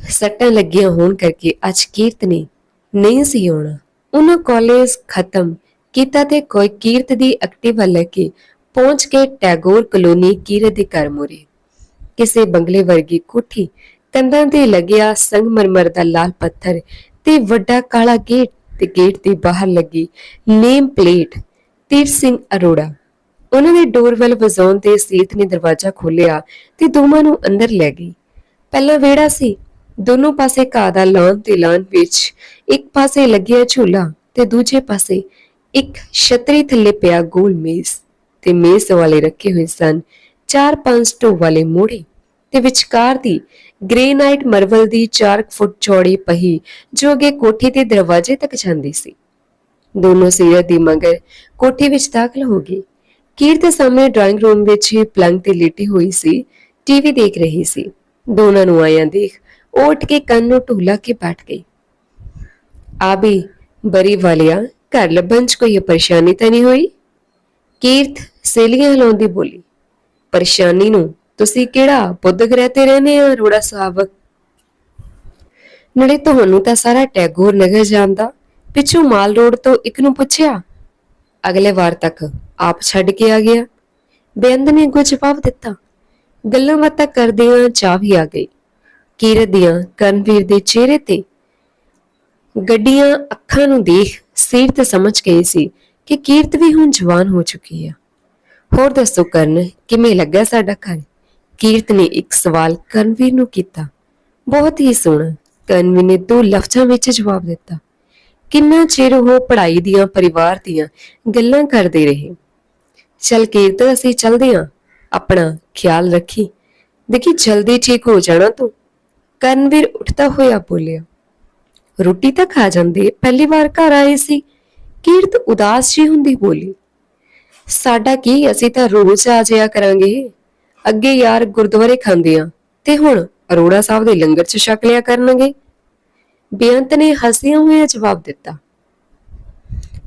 ਸੱਟਾਂ ਲੱਗੀਆਂ ਹੋਣ ਕਰਕੇ ਅੱਜ ਕੀਰਤ ਨੇ ਨਹੀਂ ਸੀ ਆਉਣਾ। ਉਹਨਾਂ ਕਾਲਜ ਖਤਮ ਕੀਤਾ ਤੇ ਕੋਈ ਕੀਰਤ ਦੀ ਐਕਟਿਵਾ ਲੈ ਕੇ ਪਹੁੰਚ ਕੇ ਟੈਗੋਰ ਕਲੋਨੀ ਕੀਰਤ ਦੇ ਘਰ ਮੁਰੇ। ਕਿਸੇ ਬੰਗਲੇ ਵਰਗੀ ਕੋਠੀ ਕੰਧਾਂ ਤੇ ਲੱਗਿਆ ਸੰਗਮਰਮਰ ਦਾ ਲਾਲ ਪੱਥਰ ਤੇ ਵੱਡਾ ਕਾਲਾ ਗੇਟ ਤੇ ਗੇਟ ਦੇ ਬਾਹਰ ਲੱਗੀ ਨੇਮ ਪਲੇਟ ਤੀਰ ਸਿੰਘ ਅਰੋੜਾ। ਉਹਨਾਂ ਦੇ ਡੋਰਵੈਲ ਵਜਾਉਣ ਤੇ ਸੀਤ ਨੇ ਦਰਵਾਜ਼ਾ ਖੋਲ੍ਹਿਆ ਤੇ ਦੋਵਾਂ ਨੂੰ ਅੰਦਰ ਲੈ ਗਈ। ਪਹਿਲਾ ਵਿਹੜਾ ਸੀ। ਦੋਨੋਂ ਪਾਸੇ ਘਾਹ ਦਾ ਲਾਨ ਤੇ ਲਾਨ ਵਿੱਚ ਇੱਕ ਪਾਸੇ ਲੱਗਿਆ ਝੂਲਾ ਤੇ ਦੂਜੇ ਪਾਸੇ ਇੱਕ ਛਤਰੀ ਥੱਲੇ ਪਿਆ ਗੋਲ ਮੇਜ਼ ਤੇ ਮੇਜ਼ ਵਾਲੇ ਰੱਖੇ ਹੋਏ ਸਨ ਚਾਰ ਪੰਜ ਢੋ ਵਾਲੇ ਮੋੜੇ ਤੇ ਵਿਚਕਾਰ ਦੀ ਗ੍ਰੇਨਾਈਟ ਮਰਵਲ ਦੀ 4 ਫੁੱਟ ਚੌੜੀ ਪਹੀ ਜੋ ਅੱਗੇ ਕੋਠੀ ਦੇ ਦਰਵਾਜ਼ੇ ਤੱਕ ਜਾਂਦੀ ਸੀ। ਦੋਨੋਂ ਸੀਰਤ ਦੀ ਮਗਰ ਕੋਠੀ ਵਿੱਚ ਦਾਖਲ ਹੋ ਗਈ ਕੀਰਤ ਸਾਹਮਣੇ ਡਰਾਇੰਗ ਰੂਮ ਵਿੱਚ ਹੀ ਪਲੰਗ ਤੇ ਲੇਟੀ ਹੋਈ ਸੀ ਟੀਵੀ ਦੇਖ ਰਹੀ ਸੀ। ਦੋਨਾਂ ਨੂੰ ਆਇਆ ਦੇਖ ਉਹ ਉੱਠ ਕੇ ਕੰਨ ਨੂੰ ਢੂਲਾ ਕੇ ਬੈਠ ਗਈ। ਆਬੀ, ਬਰੀ ਵਾਲਿਆ, ਘਰ ਲੱਭਣ ਚ ਕੋਈ ਪਰੇਸ਼ਾਨੀ ਤਾਂ ਨਹੀਂ ਹੋਈ? ਕੀਰਤ ਸੇਲੀਆਂ ਹਿਲਾਉਂਦੀ ਬੋਲੀ। ਪਰੇਸ਼ਾਨੀ ਨੂੰ ਤੁਸੀਂ ਕਿਹੜਾ ਬੁੱਧ ਗ੍ਰਹਿ ਤੇ ਰਹਿੰਦੇ ਆ ਰੋੜਾ ਸਾਹਿਬ? ਨੜੇ ਤੁਹਾਨੂੰ ਤਾਂ ਸਾਰਾ ਟੈਗੋਰ ਨਗਰ ਜਾਂਦਾ ਪਿੱਛੋਂ ਮਾਲ ਰੋਡ ਤੋਂ ਇੱਕ ਨੂੰ ਪੁੱਛਿਆ ਅਗਲੇ ਵਾਰ ਤੱਕ ਆਪ ਛੱਡ ਕੇ ਆ ਗਿਆ। ਬੇਅੰਦ ਨੇ ਕੁਝ ਜਵਾਬ ਦਿੱਤਾ, ਗੱਲਾਂ ਬਾਤਾਂ ਕਰਦਿਆਂ ਚਾਹ ਵੀ ਆ ਗਈ। ਕੀਰਤ ਦੀਆਂ ਕਰਨਵੀਰ ਦੇ ਚਿਹਰੇ ਤੇ ਗੱਡੀਆਂ ਅੱਖਾਂ ਨੂੰ ਦੇਖ ਸਿਰ ਤੇ ਸਮਝ ਗਈ ਸੀ ਕਿ ਕੀਰਤ ਵੀ ਹੁਣ ਜਵਾਨ ਹੋ ਚੁੱਕੀ ਹੈ ਹੋਰ ਦੱਸੋ ਕਰਨ, ਕਿਵੇਂ ਲੱਗਾ ਸਾਡਾ ਘਰ? ਕੀਰਤ ਨੇ ਇੱਕ ਸਵਾਲ ਕਰਨਵੀਰ ਨੂੰ ਕੀਤਾ। ਬਹੁਤ ਹੀ ਸੋਹਣਾ। ਕਰਨਵੀਰ ਨੇ ਦੋ ਲਫ਼ਜ਼ਾਂ ਵਿੱਚ ਜਵਾਬ ਦਿੱਤਾ। ਕਿੰਨਾ ਚਿਰ ਉਹ ਪੜ੍ਹਾਈ ਦੀਆਂ, ਪਰਿਵਾਰ ਦੀਆਂ ਗੱਲਾਂ ਕਰਦੇ ਰਹੇ। ਚੱਲ ਕੀਰਤ, ਅਸੀਂ ਚੱਲਦੇ ਹਾਂ ਆਪਣਾ ਖਿਆਲ ਰੱਖੀ। ਦੇਖੀ, ਜਲਦੀ ਠੀਕ ਹੋ ਜਾਣਾ ਤੂੰ। ਕਰਨਵੀਰ ਉੱਠਦਾ ਹੋਇਆ ਬੋਲਿਆ, ਰੋਟੀ ਤਾਂ ਖਾ ਜਾਂਦੇ। ਪਹਿਲੀ ਵਾਰ ਘਰ ਆਏ ਸੀ। ਕੀਰਤ ਉਦਾਸ ਜੀ ਹੁੰਦੀ ਬੋਲੀ, ਸਾਡਾ ਕੀ? ਅਸੀਂ ਤਾਂ ਰੋਜ਼ ਆ ਜਾਇਆ ਕਰਾਂਗੇ। ਅੱਗੇ ਯਾਰ ਗੁਰਦੁਆਰੇ ਖਾਂਦੇ ਆ ਤੇ ਹੁਣ ਅਰੋੜਾ ਸਾਹਿਬ ਦੇ ਲੰਗਰ ਚ ਛਕ ਲਿਆ ਕਰਨਗੇ। ਬੇਅੰਤ ਨੇ ਹੱਸਿਆ ਹੋਇਆ ਜਵਾਬ ਦਿੱਤਾ।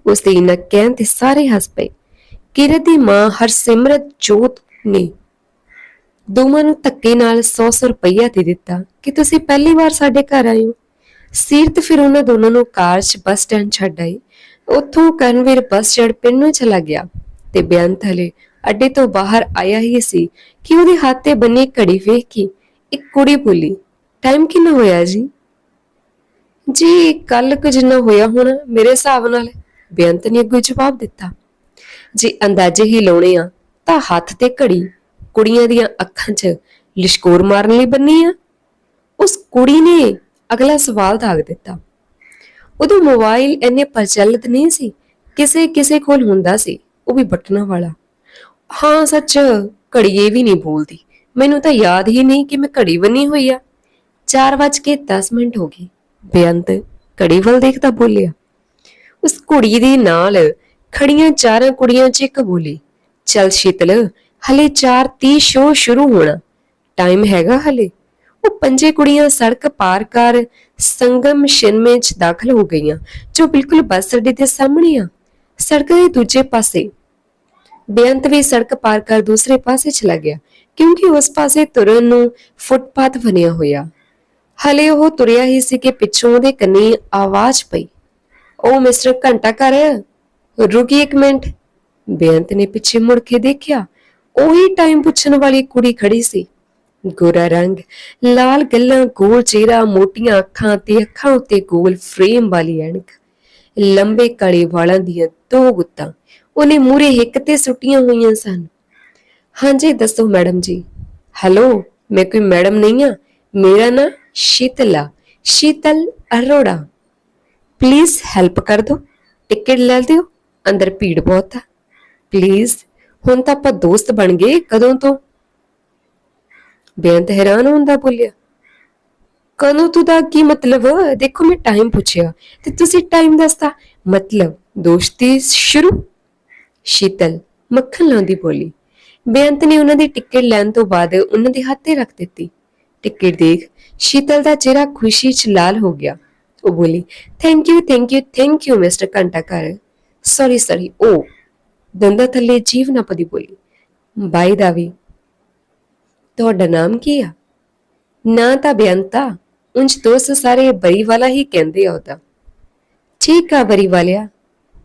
ਉਸ ਦੀ ਇੰਨਾ ਕਹਿਣ ਤੇ ਸਾਰੇ ਹੱਸ ਪਏ। ਕਿਰਤ ਦੀ ਮਾਂ ਹਰਸਿਮਰਤ ਜੋਤ ਨੇ ਦੋਵਾਂ ਨੂੰ ਧੱਕੇ ਨਾਲ 100 ਰੁਪਈਆ ਦੇ ਦਿੱਤਾ ਕਿ ਤੁਸੀਂ ਪਹਿਲੀ ਵਾਰ ਸਾਡੇ ਘਰ ਆਏ ਹੋ। ਸੀਰਤ ਫਿਰ ਉਹਨਾਂ ਦੋਨਾਂ ਨੂੰ ਕਾਰ 'ਚ ਬੱਸ ਸਟੈਂਡ ਛੱਡ ਆਈ। ਉੱਥੋਂ ਕਰਨਵੀਰ ਬੱਸ ਚੜ ਪਿੰਡ ਨੂੰ ਚਲਾ ਗਿਆ ਤੇ ਬੇਅੰਤ ਹਲੇ ਅੱਡੇ ਤੋਂ ਬਾਹਰ ਆਇਆ ਹੀ ਸੀ ਕਿ ਉਹਦੇ ਹੱਥ ਤੇ ਬੰਨੀ ਘੜੀ ਵੇਖ ਕੇ ਇੱਕ ਕੁੜੀ ਬੋਲੀ, ਟਾਈਮ ਕਿੰਨਾ ਹੋਇਆ ਜੀ? ਜੀ ਕੱਲ ਕੁ ਜਿੰਨਾ ਹੋਇਆ ਹੋਣਾ, ਮੇਰੇ ਹਿਸਾਬ ਨਾਲ ਬੇਅੰਤ ਨੇ ਅੱਗੇ ਜਵਾਬ ਦਿੱਤਾ। ਜੇ ਅੰਦਾਜ਼ੇ ਹੀ ਲਾਉਣੇ ਆ, ਤਾਂ ਹੱਥ ਤੇ ਘੜੀ ਕੁੜੀਆਂ ਦੀਆਂ ਅੱਖਾਂ 'ਚ ਲਿਸ਼ਕੋਰ ਮਾਰਨ ਲਈ ਬੰਨੀ ਆ। ਉਸ ਕੁੜੀ ਨੇ ਅਗਲਾ ਸਵਾਲ ਦਾਗ ਦਿੱਤਾ। ਉਦੋਂ ਮੋਬਾਈਲ ਇੰਨੇ ਪ੍ਰਚਲਿਤ ਨਹੀਂ ਸੀ, ਕਿਸੇ ਕਿਸੇ ਕੋਲ ਹੁੰਦਾ ਸੀ, ਉਹ ਵੀ ਬਟਨਾਂ ਵਾਲਾ। ਹਾਂ, ਸੱਚ, ਘੜੀ ਇਹ ਵੀ ਨਹੀਂ ਬੋਲਦੀ। ਮੈਨੂੰ ਤਾਂ ਯਾਦ ਹੀ ਨਹੀਂ ਕਿ ਮੈਂ ਘੜੀ ਬੰਨੀ ਹੋਈ ਆ। 4:10 ਮਿੰਟ ਹੋ ਗਏ। ਬੇਅੰਤ ਘੜੀ ਵੱਲ ਦੇਖਦਾ ਬੋਲਿਆ। ਉਸ ਕੁੜੀ ਦੇ ਨਾਲ ਖੜੀਆਂ ਚਾਰਾਂ ਕੁੜੀਆਂ 'ਚ ਇੱਕ ਬੋਲੀ, ਚਲ ਸ਼ੀਤਲ, ਹਲੇ 4:30 ਸ਼ੋਅ ਸ਼ੁਰੂ ਹੋਣਾ ਟਾਈਮ ਹੈਗਾ ਹਲੇ। ਉਹ ਪੰਜੇ ਕੁੜੀਆਂ ਸੜਕ ਪਾਰ ਕਰ ਸੰਗਮ ਸ਼ਿਨਮੇ 'ਚ ਦਾਖਲ ਹੋ ਗਈਆਂ, ਜੋ ਬਿਲਕੁਲ ਬੱਸ ਅੱਡੇ ਦੇ ਸਾਹਮਣੇ ਆ। ਸੜਕ ਦੇ ਦੂਜੇ ਪਾਸੇ। ਬੇਅੰਤ ਵੀ ਸੜਕ ਪਾਰ ਕਰ ਦੂਸਰੇ ਪਾਸੇ ਚਲਾ ਗਿਆ, ਕਿਉਂਕਿ ਉਸ ਪਾਸੇ ਤੁਰਨ ਨੂੰ ਫੁੱਟਪਾਥ ਬਣਿਆ ਹੋਇਆ। ਹਲੇ ਉਹ ਤੁਰਿਆ ਹੀ ਸੀ ਕਿ ਪਿੱਛੋਂ ਉਹਦੇ ਕੰਨੀ ਆਵਾਜ਼ ਪਈ। ਉਹ ਮਿਸਟਰ ਘੰਟਾ ਕਰ ਰੁਕੀ ਇੱਕ ਮਿੰਟ। ਬੇਅੰਤ ਨੇ ਪਿੱਛੇ ਮੁੜ ਕੇ ਦੇਖਿਆ, ਉਹੀ ਟਾਈਮ ਪੁੱਛਣ ਵਾਲੀ ਕੁੜੀ ਖੜੀ ਸੀ। ਗੋਰਾ ਰੰਗ, ਲਾਲ ਗੱਲਾਂ, ਗੋਲ ਚਿਹਰਾ, ਮੋਟੀਆਂ ਅੱਖਾਂ ਤੇ ਅੱਖਾਂ ਉੱਤੇ ਗੋਲ ਫਰੇਮ ਵਾਲੀ ਐਨਕ। ਲੰਬੇ ਕਾਲੇ ਵਾਲਾਂ ਦੀਆਂ ਦੋ ਗੁੱਤਾਂ, ਉਹਨੇ ਮੂਰੇ ਹਿੱਕ ਤੇ ਸੁੱਟੀਆਂ ਹੋਈਆਂ ਸਨ। ਹਾਂਜੀ, ਦੱਸੋ ਮੈਡਮ ਜੀ। ਹੈਲੋ, ਮੈਂ ਕੋਈ ਮੈਡਮ ਨਹੀਂ ਆ ਮੇਰਾ ਨਾਂ ਸ਼ੀਤਲਾ, ਸ਼ੀਤਲ ਅਰੋੜਾ। ਪਲੀਜ਼ ਹੈਲਪ ਕਰ ਦਿਓ ਟਿਕਟ ਲੈ ਦਿਓ ਅੰਦਰ ਭੀੜ ਬਹੁਤ ਆ। ਪਲੀਜ਼ ਹੁਣ ਤਾਂ ਆਪਾਂ ਦੋਸਤ ਬਣ ਗਏ ਕਦੋਂ ਤੋਂ? ਬੇਅੰਤ ਹੈਰਾਨ ਹੁੰਦਾ ਬੋਲਿਆ। ਕਦੋਂ ਤੂੰ ਦਾ ਕੀ ਮਤਲਬ? ਦੇਖੋ ਮੈਂ ਟਾਈਮ ਪੁੱਛਿਆ। ਤੇ ਤੁਸੀਂ ਟਾਈਮ ਦੱਸਤਾ। ਮਤਲਬ ਦੋਸਤੀ ਸ਼ੁਰੂ? ਸ਼ੀਤਲ ਮੱਖਣ ਲਾਉਂਦੀ ਬੋਲੀ। ਬੇਅੰਤ ਨੇ ਉਹਨਾਂ ਦੀ ਟਿਕਟ ਲੈਣ ਤੋਂ ਬਾਅਦ ਉਹਨਾਂ ਦੇ ਹੱਥੇ ਰੱਖ ਦਿੱਤੀ। ਟਿਕਟ ਦੇਖ ਸ਼ੀਤਲ ਦਾ ਚਿਹਰਾ ਖੁਸ਼ੀ 'ਚ ਲਾਲ ਹੋ ਗਿਆ। ਉਹ ਬੋਲੀ thank you thank you thank you mister Ghantakar sorry sorry ਉਹ ਦੰਦਾ ਥੱਲੇ ਜੀਵ ਨਾ ਪਦੀ ਬੋਲੀ, ਬਾਈ ਦਾ ਵੀ। ਤੁਹਾਡਾ ਨਾਮ ਕੀ ਆ? ਨਾ ਤਾਂ ਬੇਅੰਤਾ, ਉਂਝ ਦੋਸਤ ਸਾਰੇ ਬਰੀ ਵਾਲਾ ਹੀ ਕਹਿੰਦੇ ਆ ਉਹਦਾ। ਠੀਕ ਆ ਬਰੀ ਵਾਲਿਆ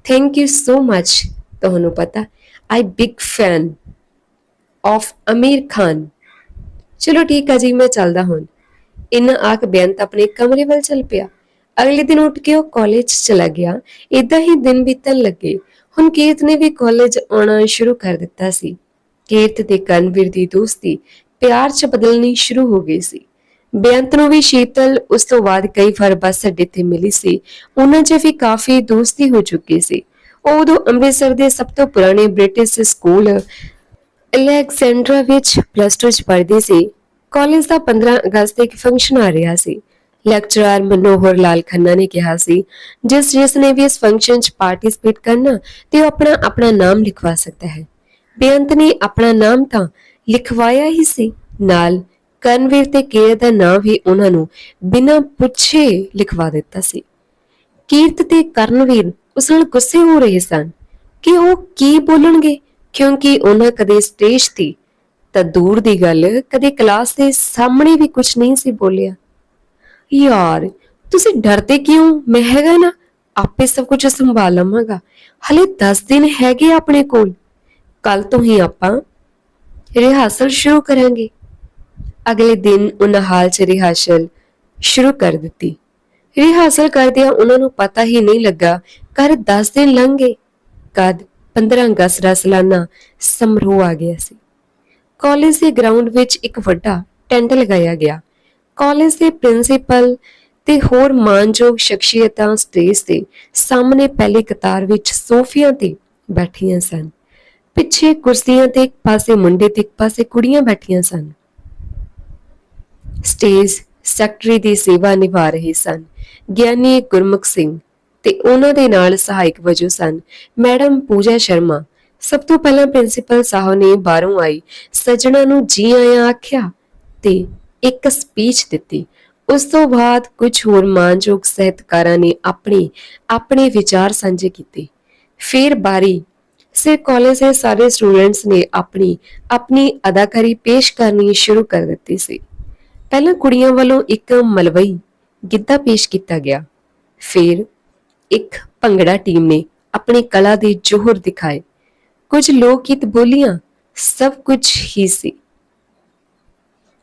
ਥੈਂਕ ਯੂ ਸੋ ਮਚ ਤੁਹਾਨੂੰ ਪਤਾ I big fan of Aamir Khan ਚਲੋ ਠੀਕ ਆ ਜੀ, ਮੈਂ ਚੱਲਦਾ ਹੁਣ। ਇਨ ਆਖ ਬੇਅੰਤ ਆਪਣੇ ਕਮਰੇ ਵੱਲ ਚੱਲ ਪਿਆ। ਅਗਲੇ ਦਿਨ ਉੱਠ ਕੇ ਉਹ ਕਾਲਜ ਚਲਾ ਗਿਆ। ਇਦਾਂ ਹੀ ਦਿਨ ਬੀਤਣ ਲੱਗੇ। ਹੁਣ ਕੀਰਤ ਨੇ ਵੀ ਕਾਲਜ ਆਉਣਾ ਸ਼ੁਰੂ ਕਰ ਦਿੱਤਾ ਸੀ। ਕੀਰਤ ਤੇ ਕਨਵੀਰ ਦੀ ਦੋਸਤੀ ਪਿਆਰ ਚ ਬਦਲਣੀ ਸ਼ੁਰੂ ਹੋ ਗਈ ਸੀ। ਬੇਅੰਤ ਨੂੰ ਵੀ ਸ਼ੀਤਲ ਉਸ ਤੋਂ ਬਾਅਦ ਕਈ ਵਾਰ ਬੱਸ ਅੱਡੇ ਤੇ ਮਿਲੀ ਸੀ। ਉਹਨਾਂ 'ਚ ਵੀ ਕਾਫੀ ਦੋਸਤੀ ਹੋ ਚੁੱਕੀ ਸੀ। ਉਹ ਉਦੋਂ ਅੰਮ੍ਰਿਤਸਰ ਦੇ ਸਭ ਤੋਂ ਪੁਰਾਣੇ ਬ੍ਰਿਟਿਸ਼ ਸਕੂਲ ਅਲੈਗਜ਼ੈਂਡਰਾ ਵਿੱਚ ਪਲੱਸ 2 ਚ ਪੜ੍ਹਦੀ ਸੀ। ਕਾਲਜ ਦਾ 15 ਅਗਸਤ ਤੇ ਇੱਕ ਫੰਕਸ਼ਨ ਆ ਰਿਹਾ ਸੀ। ਲੈਕਚਰਰ ਮਨੋਹਰ ਲਾਲ ਖੰਨਾ ਨੇ ਕਿਹਾ ਸੀ, ਜਿਸ ਜਿਸ ਨੇ ਵੀ ਇਸ ਫੰਕਸ਼ਨ 'ਚ ਪਾਰਟਿਸਿਪੇਟ ਕਰਨਾ, ਤੇ ਉਹ ਆਪਣਾ ਆਪਣਾ ਨਾਮ ਲਿਖਵਾ ਸਕਦਾ ਹੈ। ਬੇਅੰਤ ਨੇ ਆਪਣਾ ਨਾਮ ਤਾਂ ਲਿਖਵਾਇਆ ਹੀ ਸੀ। ਨਾਲ ਕਰਨਵੀਰ ਤੇ ਕੇਰ ਦਾ ਨਾਮ ਵੀ ਉਹਨਾਂ ਨੂੰ ਬਿਨਾਂ ਪੁੱਛੇ ਲਿਖਵਾ ਦਿੱਤਾ ਸੀ। ਕੀਰਤ ਤੇ ਕਰਨਵੀਰ ਉਸ ਨਾਲ ਗੁੱਸੇ ਹੋ ਰਹੇ ਸਨ। ਕਿ ਉਹ ਕੀ ਬੋਲਣਗੇ? ਕਿਉਂਕਿ ਉਹਨਾਂ ਕਦੇ ਸਟੇਜ ਤੇ ਤਾਂ ਦੂਰ ਦੀ ਗੱਲ, ਕਦੇ ਕਲਾਸ ਦੇ ਸਾਹਮਣੇ ਵੀ ਕੁਝ ਨਹੀਂ ਸੀ ਬੋਲਿਆ। ਯਾਰ, ਤੁਸੀਂ ਡਰਦੇ ਕਿਉਂ? ਮੈਂ ਹੈਗਾ ਨਾ, ਆਪੇ ਸਭ ਕੁਝ ਸੰਭਾਲ ਲਵਾਂਗਾ। ਹਲੇ 10 ਦਿਨ ਹੈਗੇ ਆਪਣੇ ਕੋਲ। ਕੱਲ ਤੋਂ ਹੀ ਆਪਾਂ ਰਿਹਾਸਲ ਸ਼ੁਰੂ ਕਰਾਂਗੇ। ਅਗਲੇ ਦਿਨ ਉਹਨਾਂ ਹਾਲ ਚ ਰਿਹਾਸਲ ਸ਼ੁਰੂ ਕਰ ਦਿੱਤੀ। ਰਿਹਾਸਲ ਕਰਦਿਆਂ ਉਹਨਾਂ ਨੂੰ ਪਤਾ ਹੀ ਨਹੀਂ ਲੱਗਾ ਕਰ 10 ਦਿਨ ਲੰਘ ਗਏ। ਕਦ? 15 ਅਗਸਤ ਦਾ ਸਾਲਾਨਾ ਸਮਰੋਹ ਆ ਗਿਆ ਸੀ। ਕਾਲਜ ਦੇ ਗਰਾਊਂਡ ਵਿੱਚ ਇੱਕ ਵੱਡਾ ਟੈਂਟ ਲਗਾਇਆ ਗਿਆ। ਕਾਲਜ ਦੇ ਪ੍ਰਿੰਸੀਪਲ ਤੇ ਹੋਰ ਮਾਨਯੋਗ ਸ਼ਖਸੀਅਤਾਂ ਸਟੇਜ ਤੇ ਸਾਹਮਣੇ ਪਹਿਲੀ ਕਤਾਰ ਵਿੱਚ ਸੋਫੀਆਂ ਤੇ ਬੈਠੀਆਂ ਸਨ। ਪਿੱਛੇ ਕੁਰਸੀਆਂ ਤੇ ਇੱਕ ਪਾਸੇ ਮੁੰਡੇ ਤੇ ਇੱਕ ਪਾਸੇ ਕੁੜੀਆਂ ਬੈਠੀਆਂ ਸਨ। ਸਟੇਜ ਸੈਕਟਰੀ ਦੀ ਸੇਵਾ ਨਿਭਾ ਰਹੇ ਸਨ। ਗਿਆਨੀ ਗੁਰਮੁਖ ਸਿੰਘ ਤੇ ਉਹਨਾਂ ਦੇ ਨਾਲ ਸਹਾਇਕ ਵਜੋਂ ਸਨ। ਮੈਡਮ ਪੂਜਾ ਸ਼ਰਮਾ ਸਭ ਤੋਂ ਪਹਿਲਾਂ ਪ੍ਰਿੰਸੀਪਲ ਸਾਹਿਬ ਨੇ ਬਾਹਰੋਂ ਆਈ, ਸੱਜਣਾ ਨੂੰ ਜੀ ਆਇਆਂ ਆਖਿਆ ਤੇ ਇੱਕ ਸਪੀਚ ਦਿੱਤੀ। ਉਸ ਤੋਂ ਬਾਅਦ ਕੁਝ ਹੋਰ ਮਾਨਯੋਗ ਸਾਹਿਤਕਾਰਾਂ ਨੇ ਆਪਣੀ, ਆਪਣੇ ਵਿਚਾਰ ਸਾਂਝੇ ਕੀਤੇ। ਫਿਰ ਬਾਰੀ, ਸਿਰ ਕਾਲਜ ਦੇ ਸਾਰੇ ਸਟੂਡੈਂਟਸ ਨੇ ਆਪਣੀ ਆਪਣੀ ਅਦਾਕਾਰੀ ਪੇਸ਼ ਕਰਨੀ ਸ਼ੁਰੂ ਕਰ ਦਿੱਤੀ ਸੀ। ਪਹਿਲਾਂ ਕੁੜੀਆਂ ਵੱਲੋਂ ਇੱਕ ਮਲਵਈ ਗਿੱਧਾ ਪੇਸ਼ ਕੀਤਾ ਗਿਆ। ਫਿਰ ਇੱਕ ਭੰਗੜਾ ਟੀਮ ਨੇ ਆਪਣੀ ਕਲਾ ਦੇ ਜੋਹਰ ਦਿਖਾਏ। ਕੁਝ ਲੋਕ ਗੀਤ ਬੋਲੀਆਂ, ਸਭ ਕੁਝ ਹੀ ਸੀ।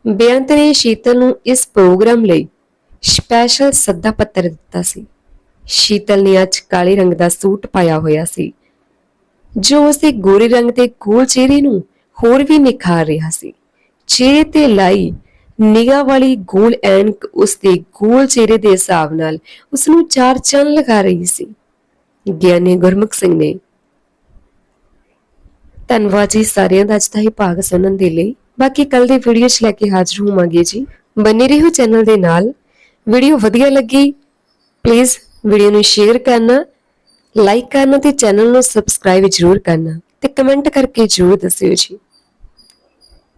ਬੇਅੰਤ ਨੇ ਸ਼ੀਤਲ ਨੂੰ ਇਸ ਪ੍ਰੋਗਰਾਮ ਲਈ ਸਪੈਸ਼ਲ ਸੱਦਾ ਪੱਤਰ ਦਿੱਤਾ ਸੀ। ਸ਼ੀਤਲ ਨੇ ਅੱਜ ਕਾਲੇ ਰੰਗ ਦਾ ਸੂਟ ਪਾਇਆ ਹੋਇਆ ਸੀ, ਜੋ ਉਸਦੇ ਗੋਰੇ ਰੰਗ ਦੇ ਗੋਲ ਚਿਹਰੇ ਨੂੰ ਹੋਰ ਵੀ ਨਿਖਾਰ ਰਿਹਾ ਸੀ। ਚਿਹਰੇ ਤੇ ਲਾਈ ਨਿਗਾਹ ਵਾਲੀ ਗੋਲ ਐਨਕ ਉਸਦੇ ਗੋਲ ਚਿਹਰੇ ਦੇ ਹਿਸਾਬ ਨਾਲ ਉਸ ਨੂੰ ਚਾਰ ਚੰਨ ਲਗਾ ਰਹੀ ਸੀ। ਗਿਆਨੀ ਗੁਰਮੁਖ ਸਿੰਘ ਨੇ ਧੰਨਵਾਦ ਜੀ ਸਾਰਿਆਂ ਦਾ ਅੱਜ ਦਾ ਇਹ ਭਾਗ ਸੁਣਨ ਦੇ ਲਈ। ਬਾਕੀ ਕੱਲ ਦੀ ਵੀਡੀਓ 'ਚ ਲੈ ਕੇ ਹਾਜ਼ਰ ਹੋਵਾਂਗੇ ਜੀ। ਬਨੇ ਰਹੋ ਚੈਨਲ ਦੇ ਨਾਲ। ਵੀਡੀਓ ਵਧੀਆ ਲੱਗੀ ਪਲੀਜ਼ ਵੀਡੀਓ ਨੂੰ ਸ਼ੇਅਰ ਕਰਨਾ ਲਾਈਕ ਕਰਨਾ ਤੇ ਚੈਨਲ ਨੂੰ ਸਬਸਕ੍ਰਾਈਬ ਜ਼ਰੂਰ ਕਰਨਾ ਤੇ ਕਮੈਂਟ ਕਰਕੇ ਜ਼ਰੂਰ ਦੱਸਿਓ ਜੀ।